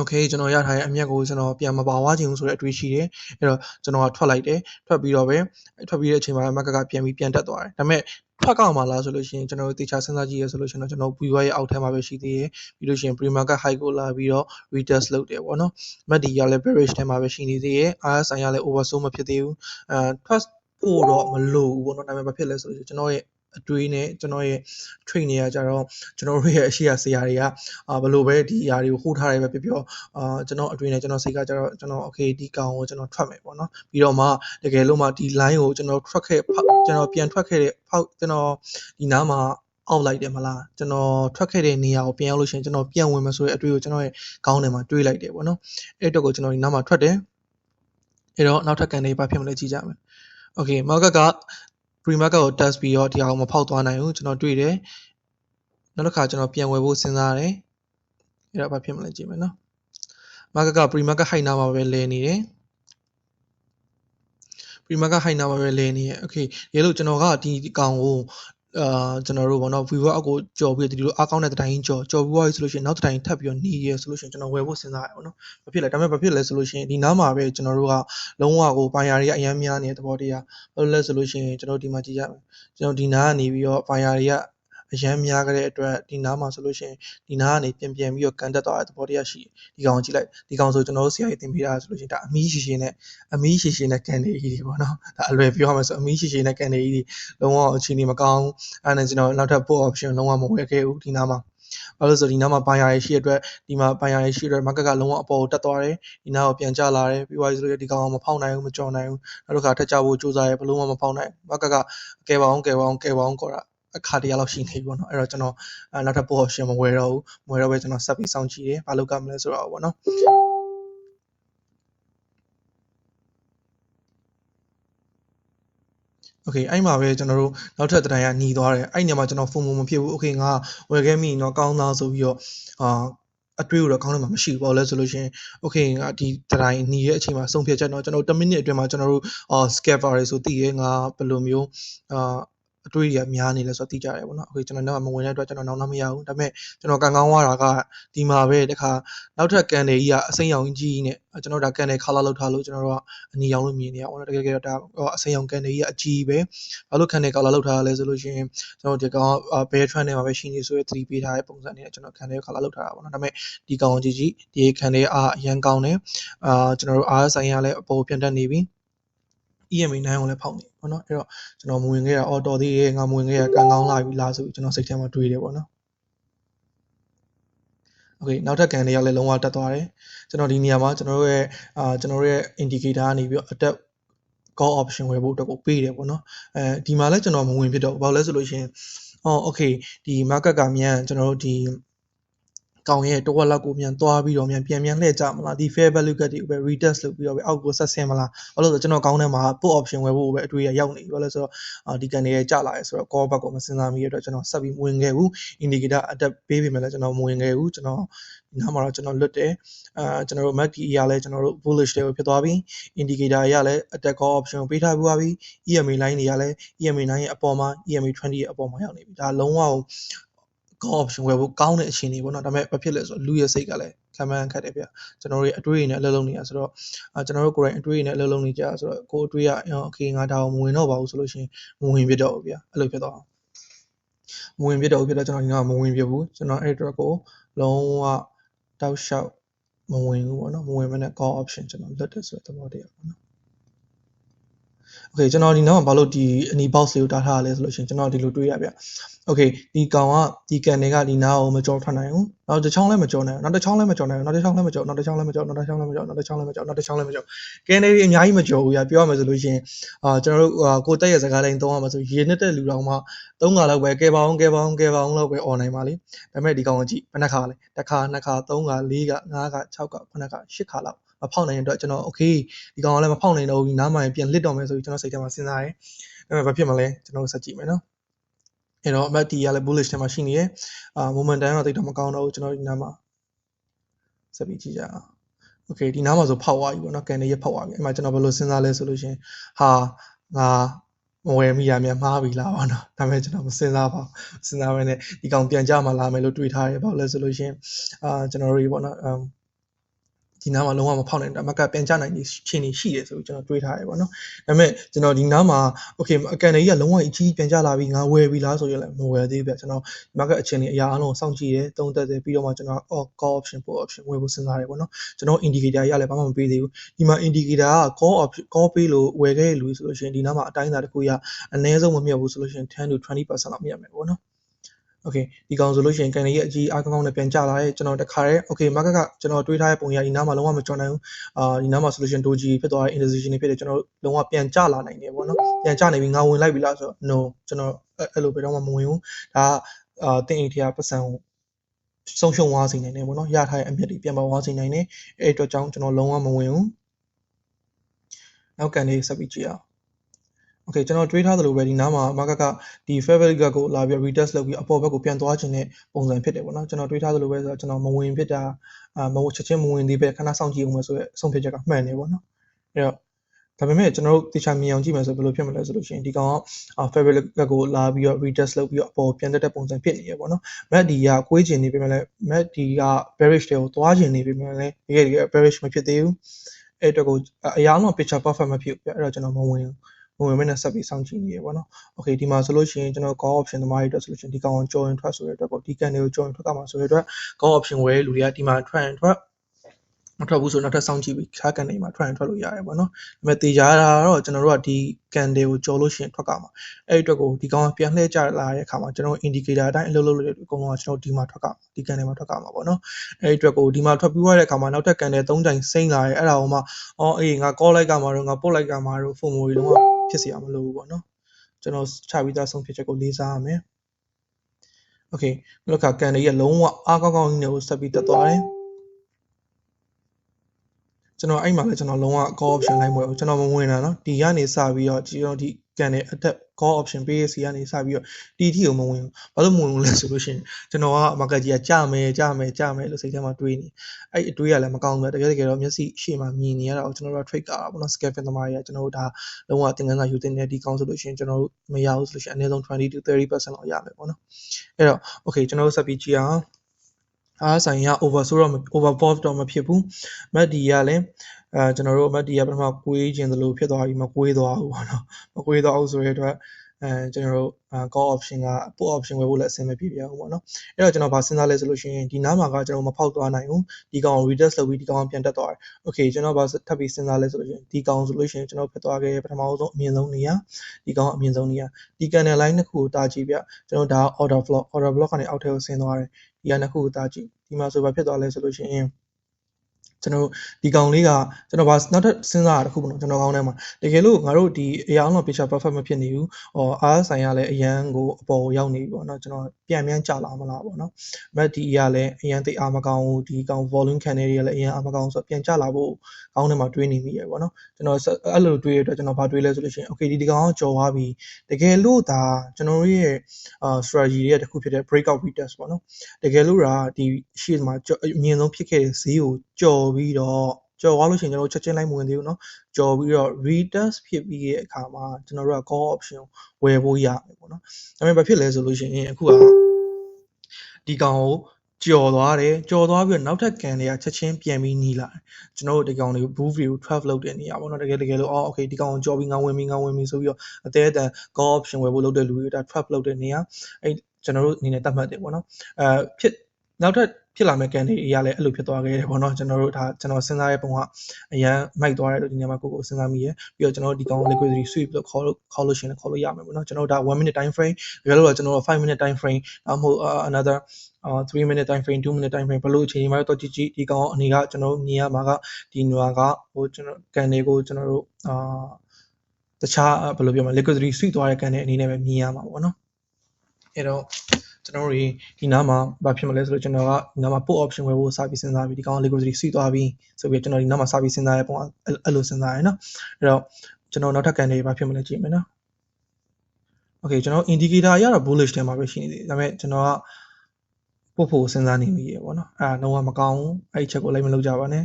okay ကျွန်တော်ရထားတဲ့အမြတ်ကိုကျွန်တော်ပြန်မပါဝါခြင်းဆိုတဲ့အတွေ့ရှိတယ်အဲ့တော့ကျွန်တော်ကထွက်လိုက်တယ်ထွက်ပြီးတော့ပဲထွက်ပြီးတဲ့အချိန်မှာ market ကပြန်ပြီးပြန်တက်သွားတယ်ဒါပေမဲ့ထွက်ကောက်မှာလားဆိုလို့ရှိရင်ကျွန်တော်တို့တေချာစဉ်းစားကြည့်ရဆိုလို့ရှိရင်တော့ကျွန်တော် viewer ရဲ့အောက်ထဲမှာပဲရှိသေးတယ်ပြီးလို့ရှိရင် pre-market high ကိုလာပြီးတော့ retest လုပ်တယ်ပေါ့နော် MACD ရလည်း bearish ထဲမှာပဲရှိနေသေးတယ် RSI ရလည်း oversold မဖြစ်သေးဘူးအဲ trust ဖို့တော့မလိုဘူးပေါ့နော်ဒါပေမဲ့ဘာဖြစ်လဲဆိုလို့ကျွန်တော်ရဲ့ အတွေးနဲ့ကျွန်တော်ရဲ့ train တွေကကြတော့ကျွန်တော်တို့ရဲ့အရှိရာဆရာတွေကအာဘလို့ပဲဒီຢာတွေကိုဟိုးထားတယ်ပဲပြောပြောအာကျွန်တော်အတွေးနဲ့ကျွန်တော်စိတ်ကကြတော့ကျွန်တော် okay ဒီကောင်ကိုကျွန်တော်ထွက်မယ်ပေါ့နော်ပြီးတော့မှတကယ်လို့မှဒီ line ကိုကျွန်တော်ထွက်ခဲ့ကျွန်တော်ပြန်ထွက်ခဲ့တဲ့ဖောက်ကျွန်တော်ဒီနားမှာအောက်လိုက်တယ်မလားကျွန်တော်ထွက်ခဲ့တဲ့နေရာကိုပြန်ရောက်လို့ရှိရင်ကျွန်တော်ပြန်ဝင်မယ်ဆိုတဲ့အတွေ့ကိုကျွန်တော်ရဲ့ခေါင်းထဲမှာတွေးလိုက်တယ်ပေါ့နော်အဲ့တော့ကိုကျွန်တော်ဒီနားမှာထွက်တယ်အဲ့တော့နောက်ထပ်ကန်တွေဘာဖြစ်မလဲကြည့်ကြမယ် okay market က pre market ကို test ပြီးတော့ဒီအောင်မဖောက်သွားနိုင်ဘူးကျွန်တော်တွေ့တယ်နောက်တစ်ခါကျွန်တော်ပြန်ဝယ်ဖို့စဉ်းစားတယ်အဲ့တော့ဘာဖြစ်မလဲကြည့်မယ်နော် market က pre market high နားမှာပဲလဲနေတယ် pre market high နားမှာပဲလဲနေရ okay ရေလို့ကျွန်တော်ကဒီကောင်ကို အာကျွန်တော်တို့ဘောနော် viewer အောက်ကိုကြော်ပြီးဒီလိုအားကောင်းတဲ့တိုင်းကြော်ကြော်ပြီးသွားပြီဆိုလို့ရှိရင်နောက်တိုင်းထပ်ပြီးတော့နေရဆိုလို့ရှိရင်ကျွန်တော်ဝယ်ဖို့စဉ်းစားရအောင်နော်ဘာဖြစ်လဲဒါပေမဲ့ဘာဖြစ်လဲဆိုလို့ရှိရင်ဒီနားမှာပဲကျွန်တော်တို့ကလုံးဝကိုဘိုင်ယာတွေကအများများနေတဲ့သဘောတရားဘာလို့လဲဆိုလို့ရှိရင်ကျွန်တော်ဒီမှာကြည့်ရမယ်ကျွန်တော်ဒီနားကနေပြီးတော့ဘိုင်ယာတွေက အရန်များကြတဲ့အတွက်ဒီနားမှာဆိုလို့ရှိရင်ဒီနားကနေပြန်ပြန်ပြီးတော့ကန်တက်သွားတဲ့သဘောတရားရှိတယ်ဒီကောင်ကြည့်လိုက်ဒီကောင်ဆိုကျွန်တော်တို့ဆရာကြီးသင်ပေးတာဆိုလို့ရှိရင်ဒါအမီးရှိရှိနဲ့အမီးရှိရှိနဲ့ကန်နေကြီးတွေပေါ့နော်ဒါအလွယ်ပြောရမယ်ဆိုအမီးရှိရှိနဲ့ကန်နေကြီးတွေလုံးဝအခြေအနေမကောင်းအဲ့ဒါကျွန်တော်နောက်ထပ် put option လုံးဝမဝယ်ခဲ့ဘူးဒီနားမှာဘာလို့ဆိုဒီနားမှာဘိုင်ယာရရှိတဲ့အတွက်ဒီမှာဘိုင်ယာရရှိတဲ့ market ကလုံးဝအပေါ်ကိုတက်သွားတယ်ဒီနားကိုပြန်ကျလာတယ်ပြီးသွားပြီဆိုတော့ဒီကောင်ကမဖောက်နိုင်ဘူးမကြော်နိုင်ဘူးနောက်တစ်ခါထက်ကြဖို့ကြိုးစားရဘလို့မှမဖောက်နိုင် market ကကဲပါအောင်ကဲပါအောင်ကဲပါအောင်ခေါ်တာ အခါတရလောက်ရှိနေပြီပေါ့နော်အဲ့တော့ကျွန်တော်နောက်ထပ် put option မဝယ်တော့ဘူးမဝယ်တော့ပဲကျွန်တော်ဆက်ပြီးစောင့်ကြည့်တယ်ဘာလို့ကမလဲဆိုတော့ပေါ့နော် โอเคအဲ့မှာပဲကျွန်တော်တို့နောက်ထပ်တိုင်ကหนีသွားတယ်အဲ့ညမှာကျွန်တော်ဖုန်းမမဖြစ်ဘူးโอเคငါဝယ်ခဲ့မိရင်တော့ကောင်းသားဆိုပြီးတော့အာအတွေးတော့ကောင်းတယ်မှာမရှိဘူးပေါ့လဲဆိုလို့ရှိရင်โอเคငါဒီတိုင်หนีရဲ့အချိန်မှာဆုံးဖြတ်ချက်တော့ကျွန်တော်10မိနစ်အတွင်းမှာကျွန်တော်တို့အာ scalper တွေဆိုတည်ရဲငါဘယ်လိုမျိုးအာ အတွေ့အကြုံများနေလဲဆိုတော့သိကြရတယ်ပေါ့နော်အခုကျွန်တော်တော့မဝင်တဲ့အတွက်ကျွန်တော်နောက်တော့မရဘူးဒါပေမဲ့ကျွန်တော်ကန်ကောင်းသွားတာကဒီမှာပဲတခါနောက်ထပ်ကန်တွေကြီးကအစိမ်းရောင်ကြီးနဲ့ကျွန်တော်ဒါကန်တွေ color လောက်ထားလို့ကျွန်တော်တို့ကအနီရောင်လို့မြင်နေရအောင်တကယ်ကြတော့ဒါအစိမ်းရောင်ကန်တွေကြီးကအကြီးပဲဘာလို့ကန်တွေ color လောက်ထားရလဲဆိုလို့ရှိရင်ကျွန်တော်ဒီကောင်ဘယ် trend နဲ့မှာပဲရှိနေဆိုရ3ပေးထားတဲ့ပုံစံနဲ့ကျွန်တော်ကန်တွေ color လောက်ထားတာပေါ့နော်ဒါပေမဲ့ဒီကောင်ကြီးကြီးဒီကန်တွေအားအရန်ကောင်းတယ်အာကျွန်တော်တို့ RSI ကလည်းအပေါ်ပြန်တက်နေပြီ EMA 9ကိုလည်းဖောက်နေပေါ့နော်အဲ့တော့ကျွန်တော်မဝင်ခဲ့တာအော်တော်သေးရဲ့ငါမဝင်ခဲ့တာကံကောင်းလာပြီလားဆိုပြီးကျွန်တော်စိတ်ထဲမှာတွေးတယ်ပေါ့နော် okay နောက်ထပ်ကန်လေးရောက်လဲလုံးဝတက်သွားတယ်ကျွန်တော်ဒီနေရာမှာကျွန်တော်တို့ရဲ့အာကျွန်တော်တို့ရဲ့ indicator ကနေပြီးတော့ attack call option ဝယ်ဖို့အတွက်ကိုပေးတယ်ပေါ့နော်အဲဒီမှာလဲကျွန်တော်မဝင်ဖြစ်တော့ဘာလို့လဲဆိုလို့ရှင်အော် okay ဒီ market ကမြန်ကျွန်တော်တို့ဒီ ကောင်ရဲ့တဝက်လောက်ကိုမြန်သွားပြီးတော့မြန်ပြန်ပြန်လှည့်ကြမလားဒီ fair value gap တွေကိုပဲ retest လုပ်ပြီးတော့ပဲအောက်ကိုဆက်ဆင်းမလားဘာလို့လဲဆိုတော့ကျွန်တော်ကောင်းထဲမှာ put option ဝယ်ဖို့ပဲအတွေ့အရောက်နေပြီဘာလို့လဲဆိုတော့ဒီကန်တွေရဲ့ကြလာရဲဆိုတော့ call back ကိုမစဉ်းစားမိရတော့ကျွန်တော်ဆက်ပြီးဝင်ခဲ့ဘူး indicator adapt ပေးပေမဲ့လည်းကျွန်တော်မဝင်ခဲ့ဘူးကျွန်တော်ဒီနားမှာတော့ကျွန်တော်လွတ်တယ်အာကျွန်တော်တို့ MACD အရာလဲကျွန်တော်တို့ bullish တွေကိုဖြစ်သွားပြီ indicator အရာလဲ attack call option ပေးထားပြီးသွားပြီ EMA line တွေကလည်း EMA line ရဲ့အပေါ်မှာ EMA 20ရဲ့အပေါ်မှာရောက်နေပြီဒါလုံးဝ ကောင်း option ဝယ်ဖို့ကောင်းတဲ့အခြေအနေပေါ့နော်ဒါပေမဲ့ဘာဖြစ်လဲဆိုတော့လူရဲ့စိတ်ကလည်းခံမှန်းခတ်တယ်ဗျကျွန်တော်တို့အတွေ့အကြုံနဲ့အလုပ်လုပ်နေရဆိုတော့ကျွန်တော်တို့ကိုယ်တိုင်အတွေ့အကြုံနဲ့အလုပ်လုပ်နေကြဆိုတော့ကိုယ်အတွေ့အကြုံ okay ငါဒါအောင်မဝင်တော့ပါဘူးဆိုလို့ရှိရင်မဝင်ဖြစ်တော့ဘူးဗျအဲ့လိုဖြစ်တော့မဝင်ဖြစ်တော့ဘူးဖြစ်တော့ကျွန်တော်ဒီကမဝင်ဖြစ်ဘူးကျွန်တော်အဲ့ဒီတော့ကိုလုံးဝတောက်လျှောက်မဝင်ဘူးပေါ့နော်မဝင်မနဲ့ call option ကျွန်တော်လွတ်တယ်ဆိုတဲ့သဘောတရားပေါ့နော် okay ကျွန်တော်ဒီနောက်မှာဘာလို့ဒီအနီ box လေးကိုတားထားရလဲဆိုလို့ရှိရင်ကျွန်တော်ဒီလိုတွေးရဗျ okay ဒီကောင်ကဒီကန်တွေကဒီနားကိုမကြောထွက်နိုင်ဘူးနောက်တစ်ချောင်းလည်းမကြောနိုင်ဘူးနောက်တစ်ချောင်းလည်းမကြောနိုင်ဘူးနောက်တစ်ချောင်းလည်းမကြောနောက်တစ်ချောင်းလည်းမကြောနောက်တစ်ချောင်းလည်းမကြောနောက်တစ်ချောင်းလည်းမကြောနောက်တစ်ချောင်းလည်းမကြောကန်တွေအများကြီးမကြောဘူးဗျပြောရမယ်ဆိုလို့ရှိရင်အာကျွန်တော်တို့ကိုတက်ရဲ့စကားတိုင်းသုံးရမှာဆိုရေနှစ်တဲ့လူတော်မှသုံးခါလောက်ပဲကဲပါအောင်ကဲပါအောင်ကဲပါအောင်လောက်ပဲ online ပါလေဒါပေမဲ့ဒီကောင်ကကြည့်ဘယ်နှခါလဲတစ်ခါနှစ်ခါသုံးခါလေးခါငါးခါ၆ခါခုနှစ်ခါရှစ်ခါလောက် မဖောက်နိုင်တဲ့အတွက်ကျွန်တော် okay ဒီကောင်ကလည်းမဖောက်နိုင်တော့ဘူးနားမှရင်ပြန်လစ်တော့မယ်ဆိုပြီးကျွန်တော်စိတ်ထဲမှာစဉ်းစားရဲအဲ့မဲ့ဘာဖြစ်မလဲကျွန်တော်ဆက်ကြည့်မယ်နော်အဲ့တော့ MACD ကလည်း bullish ထဲမှာရှိနေရဲ့အာ momentum တော့တိတ်တော့မကောင်းတော့ဘူးကျွန်တော်ဒီနားမှာဆက်ပြီးကြည့်ကြအောင် okay ဒီနားမှာဆိုဖောက်သွားပြီပေါ့နော်ကန်နေရဖောက်သွားပြီအဲ့မှာကျွန်တော်ဘယ်လိုစဉ်းစားလဲဆိုလို့ရှင်ဟာငါမဝယ်မိရမြန်မှားပြီလားပေါ့နော်ဒါပေမဲ့ကျွန်တော်မစဉ်းစားပါဘူးစဉ်းစားရင်းဒီကောင်ပြန်ကြမှာလားမယ်လို့တွေးထားရပါလို့လဲဆိုလို့ရှင်အာကျွန်တော်တို့ပေါ့နော် ဒီနားမှာလုံးဝမဖောက်နိုင်ဘူးဒါမှကပြန်ကြနိုင်ခြင်းနေရှိတယ်ဆိုပြီးကျွန်တော်တွေးထားတယ်ပေါ့နော်ဒါပေမဲ့ကျွန်တော်ဒီနားမှာ okay အကန်ကြီးကလုံးဝအကြီးပြန်ကြလာပြီငါဝယ်ပြီလားဆိုရင်လည်းမဝယ်သေးဘူးဗျကျွန်တော် market အခြေအနေအရာအလုံးစောင့်ကြည့်တယ်သုံးသပ်တယ်ပြီးတော့မှကျွန်တော် call option put option ဝယ်ဖို့စဉ်းစားတယ်ပေါ့နော်ကျွန်တော် indicator ကြီးကလည်းဘာမှမပေးသေးဘူးဒီမှာ indicator က call option call ပေးလို့ဝယ်ခဲ့လူဆိုလို့ရှိရင်ဒီနားမှာအတိုင်းအတာတစ်ခုရအနည်းဆုံးမမြတ်ဘူးဆိုလို့ရှိရင်10 to 20%လောက်မြတ်မယ်ပေါ့နော် okay ဒီကောင်ဆိုလို့ရှိရင်ကန်ရီရဲ့အကြီးအားကောင်းကောင်းနဲ့ပြန်ကျလာတယ်ကျွန်တော်တခါတည်း okay market ကကျွန်တော်တွေးထားတဲ့ပုံရဒီနားမှာလုံးဝမကြော်နိုင်ဘူးအာဒီနားမှာဆိုလို့ရှိရင် doji ဖြစ်သွားတဲ့ indecision တွေဖြစ်တယ်ကျွန်တော်လုံးဝပြန်ကျလာနိုင်တယ်ပေါ့နော်ပြန်ကျနေပြီငါဝင်လိုက်ပြီလားဆိုတော့ no ကျွန်တော်အဲ့လိုပဲတော့မဝင်ဘူးဒါအာတင်အိတ်ထရပတ်စံကိုဆုံးရှုံးသွားစေနိုင်တယ်ပေါ့နော်ရထားတဲ့အမြတ်တွေပြန်ပေါ်သွားစေနိုင်တယ်အဲ့အတွက်ကြောင့်ကျွန်တော်လုံးဝမဝင်ဘူးနောက်ကန်လေးဆက်ပြီးကြည့်အောင် okay ကျွန်တော်တွေးထားသလိုပဲဒီနားမှာ market ကဒီ fair value gap ကိုလာပြီး retest လုပ်ပြီးအပေါ်ဘက်ကိုပြန်သွားခြင်းတဲ့ပုံစံဖြစ်တယ်ပေါ့နော်ကျွန်တော်တွေးထားသလိုပဲဆိုတော့ကျွန်တော်မဝင်ဖြစ်တာအာမဟုတ်ချက်ချင်းမဝင်သေးပဲခဏစောင့်ကြည့်အောင်မယ်ဆိုရယ်အဆုံးဖြတ်ချက်ကမှန်တယ်ပေါ့နော်အဲ့တော့ဒါပေမဲ့ကျွန်တော်တို့တခြားမြင်အောင်ကြည့်မယ်ဆိုဘယ်လိုဖြစ်မလဲဆိုလို့ရှိရင်ဒီကောင်က fair value gap ကိုလာပြီးတော့ retest လုပ်ပြီးတော့အပေါ်ပြန်တက်တဲ့ပုံစံဖြစ်နေရပေါ့နော် MACD ကကွေးကျင်နေပြီမဲ့လည်း MACD က bearish တွေကိုသွားကျင်နေပြီမဲ့လည်းတကယ်တကယ် bearish မဖြစ်သေးဘူးအဲ့အတွက်ကိုအရာလုံး picture perfect မဖြစ်ဘူးပြအဲ့တော့ကျွန်တော်မဝင်ဘူးမ ဝင်မနဲ့ဆက်ပြီးစောင့်ကြည့်နေရပေါ့နော်။ Okay ဒီမှာဆိုလို့ရှိရင်ကျွန်တော် call option သမားတွေအတွက်ဆိုလို့ရှိရင်ဒီကောင်ကို join ထွက်ဆိုတဲ့အတွက်ပေါ့ဒီကန်တွေကို join ထွက်ကမှာဆိုတဲ့အတွက် call option ဝယ်လူတွေကဒီမှာထွက်ရင်ထွက်မထွက်ဘူးဆိုနောက်ထပ်စောင့်ကြည့်ပြီးခါကန်တွေမှာထွက်ရင်ထွက်လို့ရတယ်ပေါ့နော်။ဒါပေမဲ့တေချာတာတော့ကျွန်တော်တို့ကဒီကန်တွေကိုကြော်လို့ရှိရင်ထွက်ကမှာအဲ့ဒီအတွက်ကိုဒီကောင်ကပြန်လှည့်ကြလာတဲ့အခါမှာကျွန်တော် indicator အတိုင်းအလုပ်လုပ်လို့အကုန်လုံးကကျွန်တော်ဒီမှာထွက်ကဒီကန်တွေမှာထွက်ကမှာပေါ့နော်။အဲ့ဒီအတွက်ကိုဒီမှာထွက်ပြီးသွားတဲ့အခါမှာနောက်ထပ်ကန်တွေ၃တိုင်စိမ့်လာရဲအဲ့ဒါဟိုမှာအော်အေးငါ call လိုက်ကမှာတော့ငါ post လိုက်ကမှာတော့ phone မိုတွေတော့ ဖြစ်စရာမလိုဘူးပေါ့နော်ကျွန်တော်ချပြီးသားဆုံးဖြတ်ချက်ကိုလေးစားရမယ် okay ဘလော့ကကန်လေးရလုံးဝအားကောင်းကောင်းကြီးနဲ့ကိုဆက်ပြီးတက်သွားတယ်ကျွန်တော်အဲ့မှာလည်းကျွန်တော်လုံးဝ call option လိုက်မွဲဘူးကျွန်တော်မဝင်တာနော်ဒီကနေစပြီးတော့ကျွန်တော်ဒီ ကန်တဲ့ attack call option ပေးရစီကနေစပြီးတော့ဒီထီကိုမဝင်ဘူးဘာလို့မဝင်ဘူးလဲဆိုလို့ရှိရင်ကျွန်တော်က market ကြီးကကြမယ်ကြမယ်ကြမယ်လို့စိတ်ထဲမှာတွေးနေအဲ့အတွေးကလည်းမကောင်းဘူးတကယ်တကယ်တော့မျက်စိရှေ့မှာမြင်နေရတာကိုကျွန်တော်တို့ trade ကားတာပေါ့နော် scalping သမားတွေကကျွန်တော်တို့ဒါလုံးဝသင်ခန်းစာယူသင်တဲ့ဒီကောင်းဆိုလို့ရှိရင်ကျွန်တော်တို့မရဘူးဆိုလို့ရှိရင်အနည်းဆုံး20 to 30%လောက်ရမယ်ပေါ့နော်အဲ့တော့ okay ကျွန်တော်တို့ဆက်ပြီးကြည့်အောင်အားဆိုင်ရ over ဆိုတော့ overbought တော့မဖြစ်ဘူး MACD ကလည်း အဲကျွန်တော်တို့ MACD ကပထမကွေးခြင်းသလိုဖြစ်သွားပြီးမကွေးသွားဘူးပေါ့နော်မကွေးသွားဘူးဆိုတဲ့အတွက်အဲကျွန်တော်တို့ call option က put option ဝယ်ဖို့လည်းအဆင်မပြေပြအောင်ပေါ့နော်အဲ့တော့ကျွန်တော်ဗာစဉ်းစားလဲဆိုလို့ရှိရင်ဒီနားမှာကကျွန်တော်မဖောက်သွားနိုင်ဘူးဒီကောင် retest လုပ်ပြီးဒီကောင်ပြန်တက်သွားတယ် okay ကျွန်တော်ဗာထပ်ပြီးစဉ်းစားလဲဆိုလို့ရှိရင်ဒီကောင်ဆိုလို့ရှိရင်ကျွန်တော်ဖြစ်သွားခဲ့ပထမဆုံးအမြင့်ဆုံးနေရာဒီကောင်အမြင့်ဆုံးနေရာဒီ canal line နှစ်ခုကိုတာကြည့်ပြကျွန်တော်ဒါ order block order block ကနေအောက်ထဲကိုဆင်းသွားတယ်ဒီကနှစ်ခုကိုတာကြည့်ဒီမှာဆိုဘာဖြစ်သွားလဲဆိုလို့ရှိရင် ကျွန်တော်ဒီကောင်လေးကကျွန်တော်ဗာနောက်ထပ်စဉ်းစားရတာတစ်ခုပေါ့နော်ကျွန်တော်ကောင်းထဲမှာတကယ်လို့ငါတို့ဒီအရာအောင် picture perfect မဖြစ်နေဘူးဟောအားဆိုင်ရလဲအရန်ကိုအပေါ်ရောက်နေပြီပေါ့နော်ကျွန်တော်ပြန်ပြန်ကြလာမလားပေါ့နော်မက်ဒီကလည်းအရန်သိအားမကောင်းဘူးဒီကောင် volume canal တွေကလည်းအရန်အားမကောင်းဆိုတော့ပြန်ကြလာဖို့ကောင်းထဲမှာတွေးနေမိရပေါ့နော်ကျွန်တော်အဲ့လိုတွေးရတဲ့အတွက်ကျွန်တော်ဗာတွေးလဲဆိုလို့ရှိရင် okay ဒီဒီကောင်ကကြော်သွားပြီတကယ်လို့ဒါကျွန်တော်တို့ရဲ့အာ strategy တွေကတစ်ခုဖြစ်တဲ့ breakout retest ပေါ့နော်တကယ်လို့ဒါဒီရှေ့မှာအမြင့်ဆုံးဖြစ်ခဲ့တဲ့ဈေးကိုကြော်ပြီးတော့ကြော်သွားလို့ရှိရင်ကျွန်တော်ချက်ချင်းလိုက်မဝင်သေးဘူးเนาะကြော်ပြီးတော့ retest ဖြစ်ပြီးရဲ့အခါမှာကျွန်တော်တို့က call option ဝယ်ဖို့ရမယ်ပေါ့နော်ဒါပေမဲ့ဘာဖြစ်လဲဆိုလို့ရှိရင်အခုကဒီကောင်ကိုကြော်သွားတယ်ကြော်သွားပြီးတော့နောက်ထပ်ကန်တွေကချက်ချင်းပြန်ပြီးနီးလာတယ်ကျွန်တော်တို့ဒီကောင်တွေကို blue view 12လုပ်တဲ့နေရာပေါ့နော်တကယ်တကယ်လို့အော် okay ဒီကောင်ကိုကြော်ပြီးငါဝင်ပြီးငါဝင်ပြီးဆိုပြီးတော့အသေးအတန် call option ဝယ်ဖို့လုပ်တဲ့လူတွေဒါ 12လုပ်တဲ့နေရာအဲ့ကျွန်တော်တို့အနေနဲ့သတ်မှတ်တယ်ပေါ့နော်အဲဖြစ် နောက်ထပ်ဖြစ်လာမဲ့ကန်တွေအရာလည်းအဲ့လိုဖြစ်သွားခဲ့တယ်ပေါ့နော်ကျွန်တော်တို့ဒါကျွန်တော်စဉ်းစားတဲ့ပုံကအရန်မိုက်သွားတယ်လို့ဒီညမှာကိုကိုစဉ်းစားမိရပြီးတော့ကျွန်တော်ဒီကောင် liquidity sweep လို့ခေါ်လို့ခေါ်လို့ရှိရင်ခေါ်လို့ရမယ်ပေါ့နော်ကျွန်တော်ဒါ1 minute time frame တကယ်လို့ကျွန်တော်5 minute time frame အမဟုတ် another အာ3 minute time frame 2 minute time frame ဘလို့အချိန်မှတော့ကြည့်ကြည့်ဒီကောင်အနေကကျွန်တော်မြင်ရမှာကဒီနွားကဟိုကျွန်တော်ကန်တွေကိုကျွန်တော်တို့အာတခြားဘယ်လိုပြောမလဲ liquidity sweep သွားတဲ့ကန်တွေအနေနဲ့ပဲမြင်ရမှာပေါ့နော်အဲ့တော့ ကျွန်တော်တို့ဒီနားမှာဘာဖြစ်မလဲဆိုတော့ကျွန်တော်ကဒီနားမှာ put option ဝယ်ဖို့စပြီးစဉ်းစားပြီးဒီကောင် liquidity စီးသွားပြီးဆိုပြီးကျွန်တော်ဒီနားမှာစပြီးစဉ်းစားရပုံအဲ့လိုစဉ်းစားရနော်အဲ့တော့ကျွန်တော်နောက်ထပ်ကန်တွေဘာဖြစ်မလဲကြည့်မယ်နော် Okay ကျွန်တော် indicator အရတော့ bullish ထဲမှာပဲရှိနေသေးတယ်ဒါပေမဲ့ကျွန်တော်ကပို့ဖို့စဉ်းစားနေမိရေပေါ့နော်အဲ့ဒါလုံးဝမကောင်းဘူးအဲ့ဒီချက်ကိုလိုက်မလုပ်ကြပါနဲ့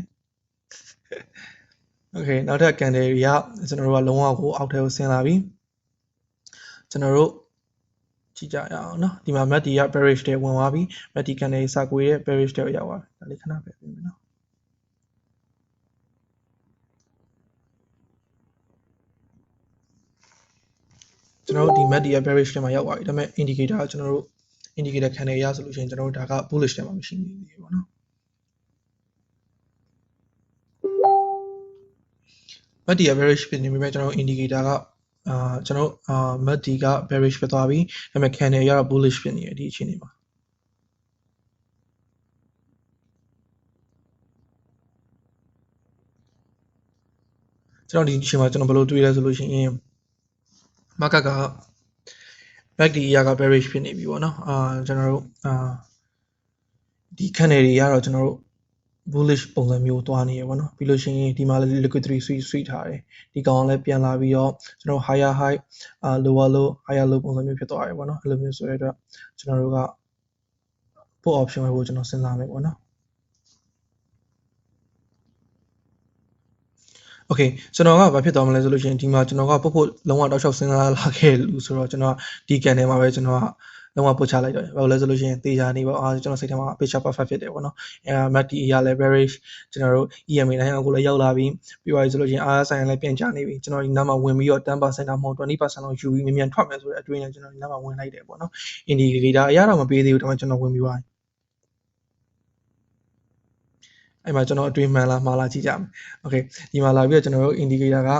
Okay နောက်ထပ်ကန်တွေရကျွန်တော်တို့ကလုံးဝကိုအောက်ထဲကိုဆင်းလာပြီကျွန်တော်တို့ ကြည့်ကြရအောင်နော်ဒီမှာ mat ဒီက bearish တွေဝင်သွားပြီ mat ဒီကန်တွေစကွေးတဲ့ bearish တွေရောက်သွားပြီဒါလေးခဏပဲပြင်မယ်နော်ကျွန်တော်တို့ဒီ mat ဒီက bearish တွေမှာရောက်သွားပြီဒါပေမဲ့ indicator ကကျွန်တော်တို့ indicator ခံနေရဆိုလို့ရှိရင်ကျွန်တော်တို့ဒါက bullish တွေမှာမရှိနေသေးဘူးပေါ့နော် mat ဒီက bearish ဖြစ်နေပြီမဲ့ကျွန်တော်တို့ indicator က အာကျွန်တော်အာ MACD က bearish ဖြစ်သွားပြီဒါပေမဲ့ candle ရတော့ bullish ဖြစ်နေတယ်ဒီအခြေအနေမှာကျွန်တော်ဒီအချိန်မှာကျွန်တော်ဘယ်လိုတွေးလဲဆိုလို့ရှိရင် market က back ဒီ year က bearish ဖြစ်နေပြီပေါ့နော်အာကျွန်တော်တို့အာဒီ candle တွေရတော့ကျွန်တော်တို့ bullish ပုံစံမျိုးသွားနေရပါတော့ပြီးလို့ရှိရင်ဒီမှာလည်း liquidity sweep sweep ထားတယ်ဒီကောင်လည်းပြန်လာပြီးတော့ကျွန်တော် higher high အာ lower low higher low ပုံစံမျိုးဖြစ်သွားတယ်ပေါ့နော်အဲ့လိုမျိုးဆိုရတဲ့အတွက်ကျွန်တော်တို့က put option ပဲဖို့ကျွန်တော်စဉ်းစားမယ်ပေါ့နော် Okay ကျွန်တော်ကဘာဖြစ်သွားမလဲဆိုလို့ရှိရင်ဒီမှာကျွန်တော်ကပုတ်ဖို့လုံးဝတောက်လျှောက်စဉ်းစားလာခဲ့လူဆိုတော့ကျွန်တော်ဒီကန်ထဲမှာပဲကျွန်တော်က လုံးဝပုတ်ချလိုက်တော့တယ်ဘာလို့လဲဆိုလို့ရှိရင်တေချာနေပေါ့အာကျွန်တော်စိတ်ထဲမှာ picture perfect ဖြစ်တယ်ပေါ့နော်အဲ MACD ရလဲ bearish ကျွန်တော်တို့ EMA တိုင်းအောင်ကိုလည်းရောက်လာပြီးပြီးသွားပြီဆိုလို့ရှိရင် RSI လည်းပြန်ကျနေပြီကျွန်တော်ဒီနားမှာဝင်ပြီးတော့10%တောင်မဟုတ်20%လောက်ယူပြီးမြန်မြန်ထွက်မယ်ဆိုတဲ့အတွေးနဲ့ကျွန်တော်ဒီနားမှာဝင်လိုက်တယ်ပေါ့နော် indicator အရတော့မပေးသေးဘူးဒါပေမဲ့ကျွန်တော်ဝင်ပြီးသွားပြီအဲ့မှာကျွန်တော်အတွေးမှန်လားမှားလားကြည့်ကြမယ်။ Okay ဒီမှာလာပြီးတော့ကျွန်တော်တို့ indicator က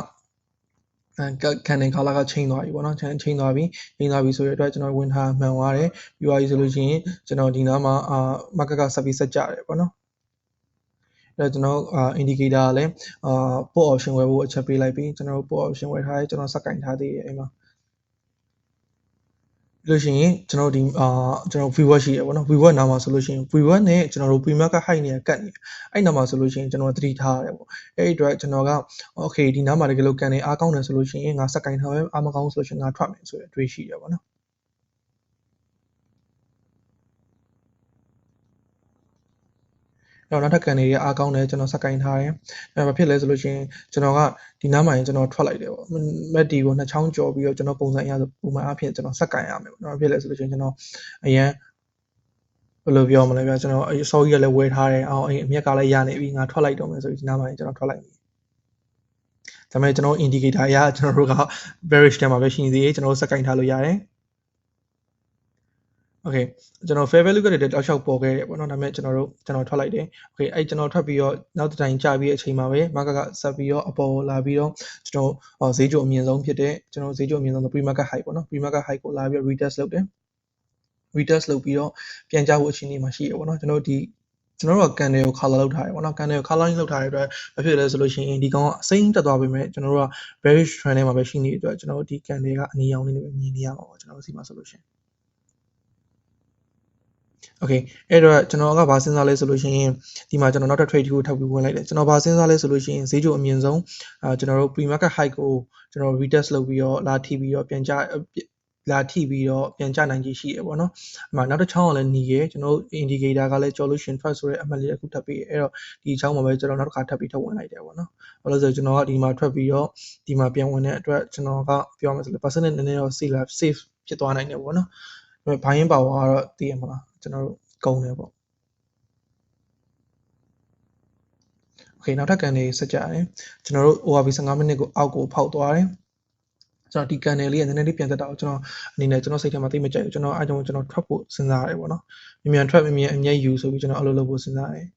ခံနေကာလာကချိန်သွားပြီပေါ့နော်ချိန်ချိန်သွားပြီချိန်သွားပြီဆိုရတဲ့အတွက်ကျွန်တော်ဝင်ထားမှန်သွားတယ်ပြီးသွားပြီဆိုလို့ရှိရင်ကျွန်တော်ဒီနားမှာအာ market ကဆက်ပြီးဆက်ကြတယ်ပေါ့နော်အဲကျွန်တော်အာ indicator ကလည်းအာ put option ဝယ်ဖို့အချက်ပေးလိုက်ပြီကျွန်တော် put option ဝယ်ထားတယ်ကျွန်တော်စက်ကင်ထားသေးတယ်အဲ့မှာ လို့ရှိရင်ကျွန်တော်ဒီအာကျွန်တော် viewer ရှိရပေါ့နော် viewer နားမှာဆိုလို့ရှိရင် viewer နဲ့ကျွန်တော်တို့ premier က height နေကတ်နေအဲ့နားမှာဆိုလို့ရှိရင်ကျွန်တော်သတိထားရတယ်ပေါ့အဲ့ဒီအတွက်ကျွန်တော်က okay ဒီနားမှာတကယ်လို့ကန်နေအားကောင်းတယ်ဆိုလို့ရှိရင်ငါစက်ကင်ထားပဲအားမကောင်းဆိုလို့ရှိရင်ငါထွက်မယ်ဆိုတဲ့အတွေးရှိရပေါ့နော် တော့နောက်ထပ်ကန်နေရအားကောင်းတယ်ကျွန်တော်စက်ကင်ထားတယ်။အဲဘာဖြစ်လဲဆိုလို့ရှိရင်ကျွန်တော်ကဒီနားမှာရင်ကျွန်တော်ထွက်လိုက်တယ်ပေါ့။မက်ဒီကိုနှစ်ချောင်းကြော်ပြီးတော့ကျွန်တော်ပုံစံအရဆိုပုံမှန်အဖြစ်ကျွန်တော်စက်ကင်ရမယ်ပေါ့။ဘာဖြစ်လဲဆိုလို့ရှိရင်ကျွန်တော်အရင်ဘယ်လိုပြောမလဲဗျာကျွန်တော်အစောကြီးကလည်းဝယ်ထားတယ်အောင်အမြက်ကလည်းရနေပြီငါထွက်လိုက်တော့မယ်ဆိုပြီးဒီနားမှာရင်ကျွန်တော်ထွက်လိုက်ပြီ။ဒါပေမဲ့ကျွန်တော် indicator အရကျွန်တော်တို့က bearish ထဲမှာပဲရှိနေသေးတယ်ကျွန်တော်တို့စက်ကင်ထားလို့ရတယ်။ okay ကျွန်တော် fair value ကတည်းကတောက်လျှောက်ပေါ်ခဲ့တယ်ပေါ့နော်ဒါပေမဲ့ကျွန်တော်တို့ကျွန်တော်ထွက်လိုက်တယ် okay အဲ့ကျွန်တော်ထွက်ပြီးတော့နောက်တစ်တိုင်းကြာပြီးတဲ့အချိန်မှာပဲ market ကဆက်ပြီးတော့အပေါ်လာပြီးတော့ကျွန်တော်ဈေးကြိုအမြင့်ဆုံးဖြစ်တဲ့ကျွန်တော်ဈေးကြိုအမြင့်ဆုံးဆို pre market high ပေါ့နော် pre market high ကိုလာပြီးတော့ retest လုပ်တယ် retest လုပ်ပြီးတော့ပြန်ကြဖို့အခြေအနေမှာရှိရပေါ့နော်ကျွန်တော်ဒီကျွန်တော်တို့ကကန်တွေကို color လောက်ထားတယ်ပေါ့နော်ကန်တွေကို color လောက်ထားတဲ့အတွက်ဘာဖြစ်လဲဆိုလို့ရှိရင်ဒီကောင်ကအစိမ့်တက်သွားပေမဲ့ကျွန်တော်တို့က bearish trend ထဲမှာပဲရှိနေတဲ့အတွက်ကျွန်တော်တို့ဒီကန်တွေကအနီရောင်လေးတွေပဲမြင်နေရမှာပေါ့ကျွန်တော်တို့စီမှာဆိုလို့ရှိရင် okay အဲ့တော့ကျွန်တော်ကဘာစဉ်းစားလဲဆိုလို့ရှိရင်ဒီမှာကျွန်တော်နောက်ထပ် trade ကိုထောက်ပြီးဝင်လိုက်တယ်ကျွန်တော်ဘာစဉ်းစားလဲဆိုလို့ရှိရင်ဈေးကြိုအမြင့်ဆုံးအာကျွန်တော်တို့ pre market high ကိုကျွန်တော် retest လုပ်ပြီးတော့လာထိပြီးတော့ပြန်ကျလာထိပြီးတော့ပြန်ကျနိုင်ခြေရှိရပေါ့နော်အမှနောက်တစ်ချောင်းကလည်းညီရယ်ကျွန်တော်တို့ indicator ကလည်းကြော်လို့ရှင် first ဆိုတဲ့အမှတ်လေးတစ်ခုထပ်ပြီးအဲ့တော့ဒီချောင်းမှာပဲကျွန်တော်နောက်တစ်ခါထပ်ပြီးထုတ်ဝင်လိုက်တယ်ပေါ့နော်ဘာလို့လဲဆိုတော့ကျွန်တော်ကဒီမှာထွက်ပြီးတော့ဒီမှာပြန်ဝင်တဲ့အတွက်ကျွန်တော်ကပြောမှဆိုလို့ percentage နည်းနည်းတော့ safe safe ဖြစ်သွားနိုင်တယ်ပေါ့နော်ဒါပေမဲ့ buying power ကတော့သိရမလား ကျွန်တော်တို့ကုန်းတယ်ပေါ့ okay နောက်ထပ်ကန်တွေဆက်ကြတယ်ကျွန်တော်တို့ ORB 15မိနစ်ကိုအောက်ကိုဖောက်သွားတယ်ကျွန်တော်ဒီ channel လေးကနည်းနည်းလေးပြန်သက်တာကိုကျွန်တော်အနေနဲ့ကျွန်တော်စိတ်ထဲမှာသိမကြိုက်ဘူးကျွန်တော်အဲကြောင့်ကျွန်တော်ထွက်ဖို့စဉ်းစားရတယ်ပေါ့နော်မြန်မြန်ထွက်မြန်မြန်အမျက်ယူဆိုပြီးကျွန်တော်အလုပ်လုပ်ဖို့စဉ်းစားတယ်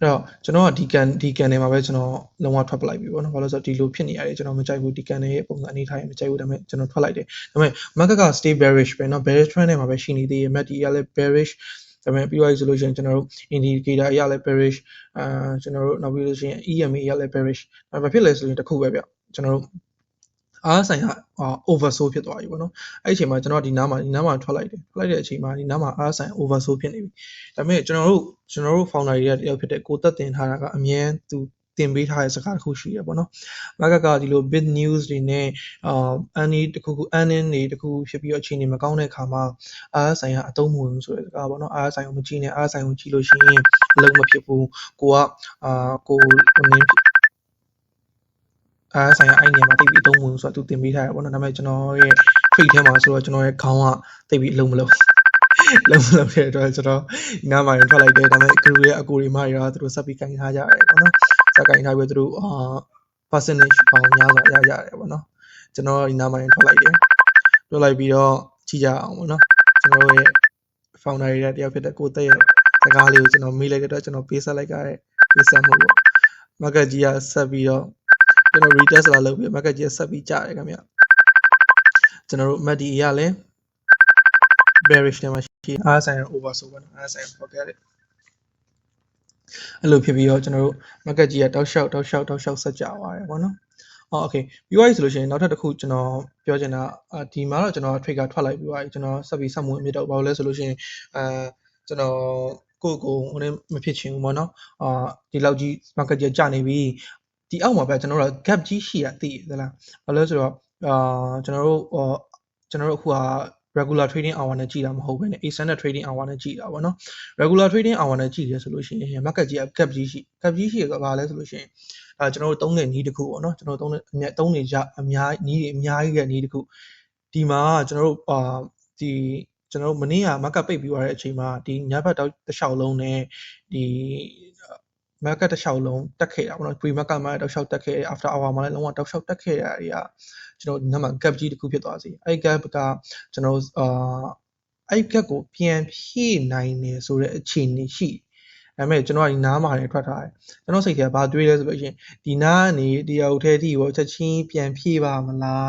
အဲ့တော့ကျွန်တော်ကဒီကန်ဒီကန်တွေမှာပဲကျွန်တော်လုံးဝထွက်ပလိုက်ပြီပေါ့နော်ဘာလို့ဆိုတော့ဒီလိုဖြစ်နေရတယ်ကျွန်တော်မကြိုက်ဘူးဒီကန်တွေရဲ့ပုံစံအနေထားရမကြိုက်ဘူးဒါပေမဲ့ကျွန်တော်ထွက်လိုက်တယ်ဒါပေမဲ့ market က stay bearish ပဲနော် bearish trend တွေမှာပဲရှိနေသေးတယ် MACD ကလည်း bearish ဒါပေမဲ့ပြီးသွားပြီဆိုလို့ရှိရင်ကျွန်တော်တို့ indicator အရလည်း bearish အာကျွန်တော်တို့နောက်ပြီးလို့ရှိရင် EMA အရလည်း bearish ဒါပဲဖြစ်လဲဆိုရင်တစ်ခုပဲဗျကျွန်တော်တို့ အားဆိုင်က oversold ဖြစ်သွားပြီပေါ့နော်အဲ့ဒီအချိန်မှာကျွန်တော်ဒီနားမှာဒီနားမှာထွက်လိုက်တယ်ထွက်လိုက်တဲ့အချိန်မှာဒီနားမှာအားဆိုင် oversold ဖြစ်နေပြီဒါပေမဲ့ကျွန်တော်တို့ကျွန်တော်တို့ founder တွေကတယောက်ဖြစ်တဲ့ကိုသက်တင်ထားတာကအမြဲသူတင်ပေးထားတဲ့စကားတစ်ခုရှိရပေါ့နော်။ market ကဒီလို big news တွေနဲ့အာ earning တခုခု earning တွေတခုဖြစ်ပြီးတော့အခြေအနေမကောင်းတဲ့အခါမှာ RSI ကအတုံးမဝင်ဘူးဆိုတဲ့စကားပေါ့နော်။ RSI ကိုမကြည့်နဲ့ RSI ကိုကြည့်လို့ရှိရင်အလုံးမဖြစ်ဘူး။ကိုကအာကိုဟိုနင်း အားဆိုင်ရာအဲ့နေရာမှာတိတ်ပြီးအသုံးဝင်ဆိုတော့သူတင်ပေးထားရပေါ့နော်ဒါပေမဲ့ကျွန်တော်ရဲ့ trade ထဲမှာဆိုတော့ကျွန်တော်ရဲ့ခေါင်းကတိတ်ပြီးအလုံးမလုံးလုံးမလုံးတဲ့အတွက်ကျွန်တော်ဒီနားမှာရင်ထွက်လိုက်တယ်ဒါပေမဲ့ group ရဲ့အကူတွေမတွေတော့သူတို့ဆက်ပြီးကင်ထားကြရတယ်ပေါ့နော်စက်ကင်ထားပြီးသူတို့အာ percentage ပေါင်းများစွာရကြရတယ်ပေါ့နော်ကျွန်တော်ဒီနားမှာရင်ထွက်လိုက်တယ်ထွက်လိုက်ပြီးတော့ကြည့်ကြအောင်ပေါ့နော်ကျွန်တော်ရဲ့ founder တွေတယောက်ဖြစ်တဲ့ကိုသက်ရဲ့စကားလေးကိုကျွန်တော်မေးလိုက်တဲ့အတွက်ကျွန်တော်ပေးဆက်လိုက်ကြတဲ့ပေးဆက်မှုပေါ့ market ကြီးကဆက်ပြီးတော့ ကျွန်တော် retest လာလုပ်ပြီး market ကြီးဆက်ပြီးကျတယ်ခင်ဗျကျွန်တော်တို့ MACD ရလဲ bearish ထဲမှာရှိ RSI over ဆိုပါတော့ RSI ပေါ်ပြတယ်အဲ့လိုဖြစ်ပြီးတော့ကျွန်တော်တို့ market ကြီးကတောက်လျှောက်တောက်လျှောက်တောက်လျှောက်ဆက်ကြသွားတယ်ပေါ့နော်အော် okay ပြီးသွားပြီဆိုလို့ရှိရင်နောက်ထပ်တစ်ခုကျွန်တော်ပြောချင်တာဒီမှာတော့ကျွန်တော် trade ကထွက်လိုက်ပြီးသွားပြီကျွန်တော်ဆက်ပြီးဆက်မှုအမြင့်တော့ဘာလို့လဲဆိုလို့ရှိရင်အဲကျွန်တော်ကိုကိုဟိုနေမဖြစ်ချင်ဘူးပေါ့နော်အာဒီလောက်ကြီး market ကြီးကျနေပြီ ဒီအောက်မှာပဲကျွန်တော်တို့ gap ကြီးရှိရသိသလားဘာလို့လဲဆိုတော့အာကျွန်တော်တို့ကျွန်တော်တို့အခုက regular trading hour နဲ့ကြည့်တာမဟုတ်ဘဲနဲ့ extended trading hour နဲ့ကြည့်တာပေါ့နော် regular trading hour နဲ့ကြည့်ရဲဆိုလို့ရှိရင် market ကြီးက gap ကြီးရှိ gap ကြီးရှိကဘာလဲဆိုလို့ရှိရင်အဲကျွန်တော်တို့သုံးတဲ့နီးတစ်ခုပေါ့နော်ကျွန်တော်တို့သုံးတဲ့အမြတ်သုံးနေကြအများနီးအများကြီးရဲ့နီးတစ်ခုဒီမှာကျွန်တော်တို့အာဒီကျွန်တော်တို့မနေ့ကမက်ကပိတ်ပြီးသွားတဲ့အချိန်မှာဒီညဘက်တော့တစ်လျှောက်လုံးနဲ့ဒီ market တစ်လျှောက်လုံးတက်ခဲ့တာပေါ့နော် pre market မှာတောက်လျှောက်တက်ခဲ့တယ် after hour မှာလည်းလုံးဝတောက်လျှောက်တက်ခဲ့ရတာတွေကကျွန်တော်ဒီနောက်မှာ gap ကြီးတစ်ခုဖြစ်သွားစီအဲ့ gap ကကျွန်တော်အာအဲ့ gap ကိုပြန်ဖြည့်နိုင်တယ်ဆိုတဲ့အခြေအနေရှိဒါပေမဲ့ကျွန်တော်ကဒီနားမှာလည်းထွက်ထားတယ်ကျွန်တော်စိတ်ထဲကဘာတွေးလဲဆိုလို့ရှိရင်ဒီနားကနေတယောက်တည်းထိရောချက်ချင်းပြန်ဖြည့်ပါမလား